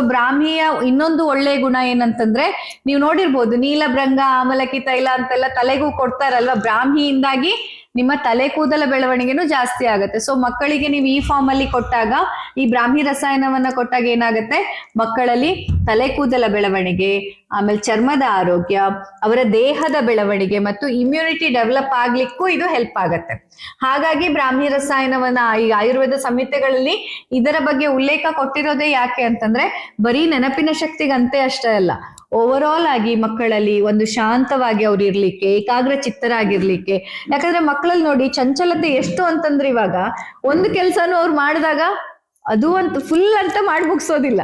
ಬ್ರಾಹ್ಮಿಯ ಇನ್ನೊಂದು ಒಳ್ಳೆ ಗುಣ ಏನಂತಂದ್ರೆ, ನೀವು ನೋಡಿರ್ಬೋದು ನೀಲಭ್ರಂಗ ಆಮಲಕಿ ತೈಲ ಅಂತೆಲ್ಲ ತಲೆಗೂ ಕೊಡ್ತಾರಲ್ವಾ? ಬ್ರಾಹ್ಮಿಯಿಂದಾಗಿ ನಿಮ್ಮ ತಲೆ ಕೂದಲ ಬೆಳವಣಿಗೆನೂ ಜಾಸ್ತಿ ಆಗುತ್ತೆ. ಸೊ ಮಕ್ಕಳಿಗೆ ನೀವು ಈ ಫಾರ್ಮ್ ಅಲ್ಲಿ ಕೊಟ್ಟಾಗ, ಈ ಬ್ರಾಹ್ಮಿ ರಸಾಯನವನ್ನ ಕೊಟ್ಟಾಗ ಏನಾಗುತ್ತೆ? ಮಕ್ಕಳಲ್ಲಿ ತಲೆ ಕೂದಲ ಬೆಳವಣಿಗೆ, ಆಮೇಲೆ ಚರ್ಮದ ಆರೋಗ್ಯ, ಅವರ ದೇಹದ ಬೆಳವಣಿಗೆ ಮತ್ತು ಇಮ್ಯುನಿಟಿ ಡೆವಲಪ್ ಆಗ್ಲಿಕ್ಕೂ ಇದು ಹೆಲ್ಪ್ ಆಗತ್ತೆ. ಹಾಗಾಗಿ ಬ್ರಾಹ್ಮಿ ರಸಾಯನವನ್ನ ಈ ಆಯುರ್ವೇದ ಸಂಹಿತೆಗಳಲ್ಲಿ ಇದರ ಬಗ್ಗೆ ಉಲ್ಲೇಖ ಕೊಟ್ಟಿರೋದೇ ಯಾಕೆ ಅಂತಂದ್ರೆ, ಬರೀ ನೆನಪಿನ ಶಕ್ತಿಗಂತೆ ಅಷ್ಟೇ ಅಲ್ಲ ಓವರ್ ಆಲ್ ಆಗಿ ಮಕ್ಕಳಲ್ಲಿ ಒಂದು ಶಾಂತವಾಗಿ ಅವ್ರು ಇರ್ಲಿಕ್ಕೆ ಏಕಾಗ್ರ ಚಿತ್ತರಾಗಿರ್ಲಿಕ್ಕೆ ಯಾಕಂದ್ರೆ ಮಕ್ಕಳಲ್ಲಿ ನೋಡಿ ಚಂಚಲತೆ ಎಷ್ಟು ಅಂತಂದ್ರೆ ಇವಾಗ ಒಂದು ಕೆಲ್ಸನೂ ಅವ್ರು ಮಾಡಿದಾಗ ಅದು ಅಂತ ಫುಲ್ ಅಂತ ಮಾಡಿ ಮುಗಿಸೋದಿಲ್ಲ.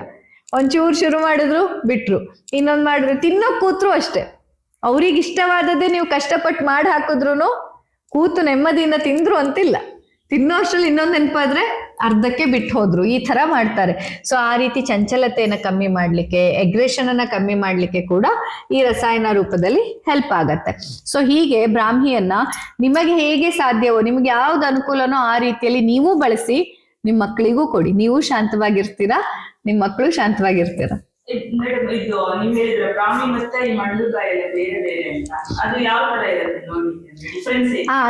ಒಂಚೂರು ಶುರು ಮಾಡಿದ್ರು ಬಿಟ್ರು, ಇನ್ನೊಂದ್ ಮಾಡಿದ್ರು ತಿನ್ನೋಕ್ ಕೂತ್ರು ಅಷ್ಟೇ. ಅವ್ರಿಗೆ ಇಷ್ಟವಾದದ್ದೇ ನೀವು ಕಷ್ಟಪಟ್ಟು ಮಾಡಿ ಹಾಕಿದ್ರು ಕೂತು ನೆಮ್ಮದಿಯಿಂದ ತಿಂದ್ರು ಅಂತಿಲ್ಲ. ತಿನ್ನೋ ಅಷ್ಟ್ರಲ್ಲಿ ಇನ್ನೊಂದು ನೆನಪಾದ್ರೆ ಅರ್ಧಕ್ಕೆ ಬಿಟ್ಟು ಹೋದ್ರು, ಈ ತರ ಮಾಡ್ತಾರೆ. ಸೊ ಆ ರೀತಿ ಚಂಚಲತೆಯನ್ನ ಕಮ್ಮಿ ಮಾಡ್ಲಿಕ್ಕೆ ಎಗ್ರೆಷನ್ ಅನ್ನ ಕಮ್ಮಿ ಮಾಡ್ಲಿಕ್ಕೆ ಕೂಡ ಈ ರಸಾಯನ ರೂಪದಲ್ಲಿ ಹೆಲ್ಪ್ ಆಗತ್ತೆ. ಸೊ ಹೀಗೆ ಬ್ರಾಹ್ಮಿಯನ್ನ ನಿಮಗೆ ಹೇಗೆ ಸಾಧ್ಯವೋ, ನಿಮ್ಗೆ ಯಾವ್ದು ಅನುಕೂಲನೋ ಆ ರೀತಿಯಲ್ಲಿ ನೀವು ಬಳಸಿ, ನಿಮ್ ಮಕ್ಕಳಿಗೂ ಕೊಡಿ. ನೀವು ಶಾಂತವಾಗಿರ್ತೀರಾ, ನಿಮ್ ಮಕ್ಕಳು ಶಾಂತವಾಗಿರ್ತೀರ. ಮೇಡಮ್ ಇದು ನೀವ್ ಬ್ರಾಹ್ಮಿ ಮತ್ತೆ ಈ ಎಲ್ಲ ಬೇರೆ ಬೇರೆ ಅಂತ. ಅದು ಯಾವ ತರ ಇರುತ್ತೆ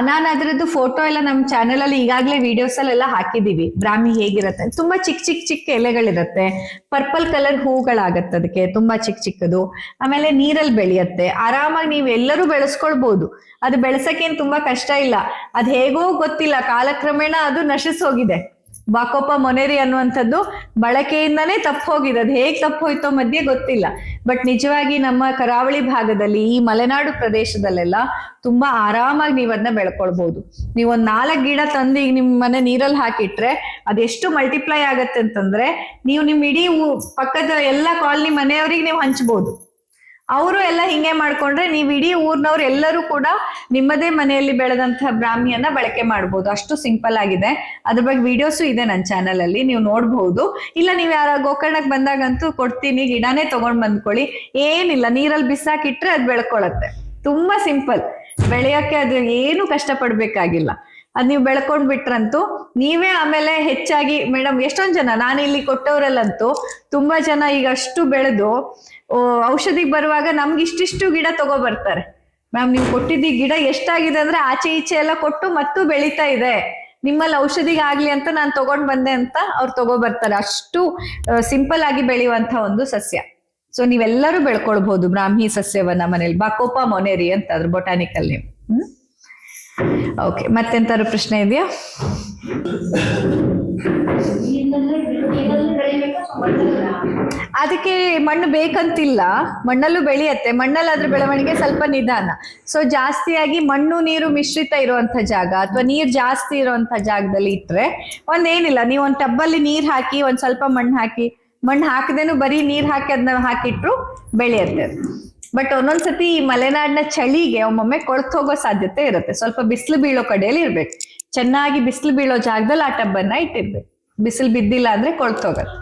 ನಾನು ಅದರದ್ದು ಫೋಟೋ ಎಲ್ಲ ನಮ್ಮ ಚಾನೆಲ್ ಅಲ್ಲಿ ಈಗಾಗಲೇ ವಿಡಿಯೋಸ್ ಅಲ್ಲೆಲ್ಲ ಹಾಕಿದೀವಿ ಬ್ರಾಹ್ಮಿ ಹೇಗಿರುತ್ತೆ? ತುಂಬಾ ಚಿಕ್ಕ ಚಿಕ್ಕ ಚಿಕ್ಕ ಎಲೆಗಳಿರುತ್ತೆ. ಪರ್ಪಲ್ ಕಲರ್ ಹೂಗಳಾಗತ್ತೆ ಅದಕ್ಕೆ, ತುಂಬಾ ಚಿಕ್ಕ ಚಿಕ್ಕದು. ಆಮೇಲೆ ನೀರಲ್ಲಿ ಬೆಳೆಯುತ್ತೆ. ಆರಾಮಾಗಿ ನೀವು ಎಲ್ಲರೂ ಬೆಳೆಸ್ಕೊಳ್ಬಹುದು ಅದು ಬೆಳೆಸಕ್ಕೇನು ತುಂಬಾ ಕಷ್ಟ ಇಲ್ಲ. ಅದ್ ಹೇಗೋ ಗೊತ್ತಿಲ್ಲ. ಕಾಲಕ್ರಮೇಣ ಅದು ನಶಿಸ್ ಹೋಗಿದೆ ಬಾಕೋಪ ಮೊನೇರಿ ಅನ್ನುವಂಥದ್ದು ಬಳಕೆಯಿಂದನೇ ತಪ್ಪು ಹೋಗಿದೆ. ಅದು ಹೇಗೆ ತಪ್ಪು ಹೋಯ್ತೋ ಮಧ್ಯೆ ಗೊತ್ತಿಲ್ಲ. ಬಟ್ ನಿಜವಾಗಿ ನಮ್ಮ ಕರಾವಳಿ ಭಾಗದಲ್ಲಿ, ಈ ಮಲೆನಾಡು ಪ್ರದೇಶದಲ್ಲೆಲ್ಲ ತುಂಬಾ ಆರಾಮಾಗಿ ನೀವು ಅದನ್ನ ಬೆಳ್ಕೊಳ್ಬಹುದು ನೀವು ಒಂದ್ ನಾಲ್ಕು ಗಿಡ ತಂದು ಈಗ ನಿಮ್ ಮನೆ ನೀರಲ್ಲಿ ಹಾಕಿಟ್ರೆ ಅದೆಷ್ಟು ಮಲ್ಟಿಪ್ಲೈ ಆಗತ್ತೆ ಅಂತಂದ್ರೆ, ನೀವು ನಿಮ್ ಇಡೀ ಪಕ್ಕದ ಎಲ್ಲ ಕಾಲನಿ ಮನೆಯವರಿಗೆ ನೀವು ಹಂಚ್ಬೋದು. ಅವರು ಎಲ್ಲ ಹಿಂಗೆ ಮಾಡ್ಕೊಂಡ್ರೆ ನೀವು ಇಡೀ ಊರ್ನವ್ರು ಎಲ್ಲರೂ ಕೂಡ ನಿಮ್ಮದೇ ಮನೆಯಲ್ಲಿ ಬೆಳೆದಂತಹ ಬ್ರಾಹ್ಮಿಯನ್ನ ಬಳಕೆ ಮಾಡ್ಬೋದು. ಅಷ್ಟು ಸಿಂಪಲ್ ಆಗಿದೆ. ಅದ್ರ ಬಗ್ಗೆ ವಿಡಿಯೋಸು ಇದೆ ನನ್ನ ಚಾನಲ್ ಅಲ್ಲಿ ನೀವು ನೋಡ್ಬಹುದು ಇಲ್ಲ ನೀವು ಯಾರ ಗೋಕರ್ಣಕ್ಕೆ ಬಂದಾಗಂತೂ ಕೊಡ್ತೀನಿ, ಗಿಡನೇ ತಗೊಂಡ್ ಬಂದ್ಕೊಳ್ಳಿ. ಏನಿಲ್ಲ, ನೀರಲ್ಲಿ ಬಿಸಾಕಿಟ್ರೆ ಅದು ಬೆಳ್ಕೊಳತ್ತೆ. ತುಂಬಾ ಸಿಂಪಲ್. ಬೆಳೆಯೋಕೆ ಅದು ಏನು ಕಷ್ಟಪಡ್ಬೇಕಾಗಿಲ್ಲ. ಅದ್ ನೀವು ಬೆಳ್ಕೊಂಡ್ ಬಿಟ್ರಂತೂ ನೀವೇ ಆಮೇಲೆ ಹೆಚ್ಚಾಗಿ, ಮೇಡಮ್, ಎಷ್ಟೊಂದ್ ಜನ ನಾನು ಇಲ್ಲಿ ಕೊಟ್ಟವರಲ್ಲಂತೂ ತುಂಬಾ ಜನ ಈಗ ಅಷ್ಟು ಬೆಳೆದು ಔಷಧಿಗೆ ಬರುವಾಗ ನಮ್ಗೆ ಇಷ್ಟಿಷ್ಟು ಗಿಡ ತಗೋ ಬರ್ತಾರೆ. ಮ್ಯಾಮ್, ನೀವು ಕೊಟ್ಟಿದ್ದ ಗಿಡ ಎಷ್ಟಾಗಿದೆ ಅಂದ್ರೆ ಆಚೆ ಈಚೆ ಎಲ್ಲ ಕೊಟ್ಟು ಮತ್ತು ಬೆಳೀತಾ ಇದೆ. ನಿಮ್ಮಲ್ಲಿ ಔಷಧಿಗೆ ಆಗ್ಲಿ ಅಂತ ನಾನು ತಗೊಂಡ್ ಬಂದೆ ಅಂತ ಅವ್ರು ತಗೋ ಬರ್ತಾರೆ. ಅಷ್ಟು ಸಿಂಪಲ್ ಆಗಿ ಬೆಳೆಯುವಂತ ಒಂದು ಸಸ್ಯ. ಸೊ, ನೀವೆಲ್ಲರೂ ಬೆಳ್ಕೊಳ್ಬಹುದು ಬ್ರಾಹ್ಮಿ ಸಸ್ಯವನ್ನ ಮನೇಲಿ. ಬಾಕೋಪ ಮೊನೇರಿ ಅಂತ ಅದ್ರ ಬೊಟಾನಿಕಲ್ ನೇಮ್ ಹ್ಮ್? ಓಕೆ ಮತ್ತೆಂತಾರು ಪ್ರಶ್ನೆ ಇದೆಯಾ? ಅದಕ್ಕೆ ಮಣ್ಣು ಬೇಕಂತಿಲ್ಲ, ಮಣ್ಣಲ್ಲೂ ಬೆಳೆಯತ್ತೆ ಅದ್ರ ಬೆಳವಣಿಗೆ ಸ್ವಲ್ಪ ನಿಧಾನ. ಸೊ ಜಾಸ್ತಿಯಾಗಿ ಮಣ್ಣು, ನೀರು ಮಿಶ್ರಿತ ಇರುವಂತ ಜಾಗ ಅಥವಾ ನೀರ್ ಜಾಸ್ತಿ ಇರುವಂತ ಜಾಗದಲ್ಲಿ ಇಟ್ರೆ ಒಂದೇನಿಲ್ಲ, ನೀವು ಒಂದ್ ಟಬ್ಬಲ್ಲಿ ನೀರ್ ಹಾಕಿ, ಒಂದ್ ಸ್ವಲ್ಪ ಮಣ್ಣು ಹಾಕಿ, ಮಣ್ಣು ಹಾಕದೇನು ಬರೀ ನೀರ್ ಹಾಕಿ ಅದನ್ನ ಹಾಕಿಟ್ರು ಬೆಳೆಯುತ್ತೆ. ಬಟ್ ಒಂದೊಂದ್ಸತಿ ಈ ಮಲೆನಾಡಿನ ಚಳಿಗೆ ಒಮ್ಮೊಮ್ಮೆ ಕೊಳ್ತು ಹೋಗೋ ಸಾಧ್ಯತೆ ಇರುತ್ತೆ. ಸ್ವಲ್ಪ ಬಿಸಿಲು ಬೀಳೋ ಕಡೆಯಲ್ಲಿ ಇರ್ಬೇಕು. ಚೆನ್ನಾಗಿ ಬಿಸಿಲು ಬೀಳೋ ಜಾಗದಲ್ಲಿ ಆ ಟಬ್ಬನ್ನ ಇಟ್ಟಿರ್ಬೇಕು. ಬಿಸಿಲು ಬಿದ್ದಿಲ್ಲ ಅಂದ್ರೆ ಕೊಳ್ತು ಹೋಗುತ್ತೆ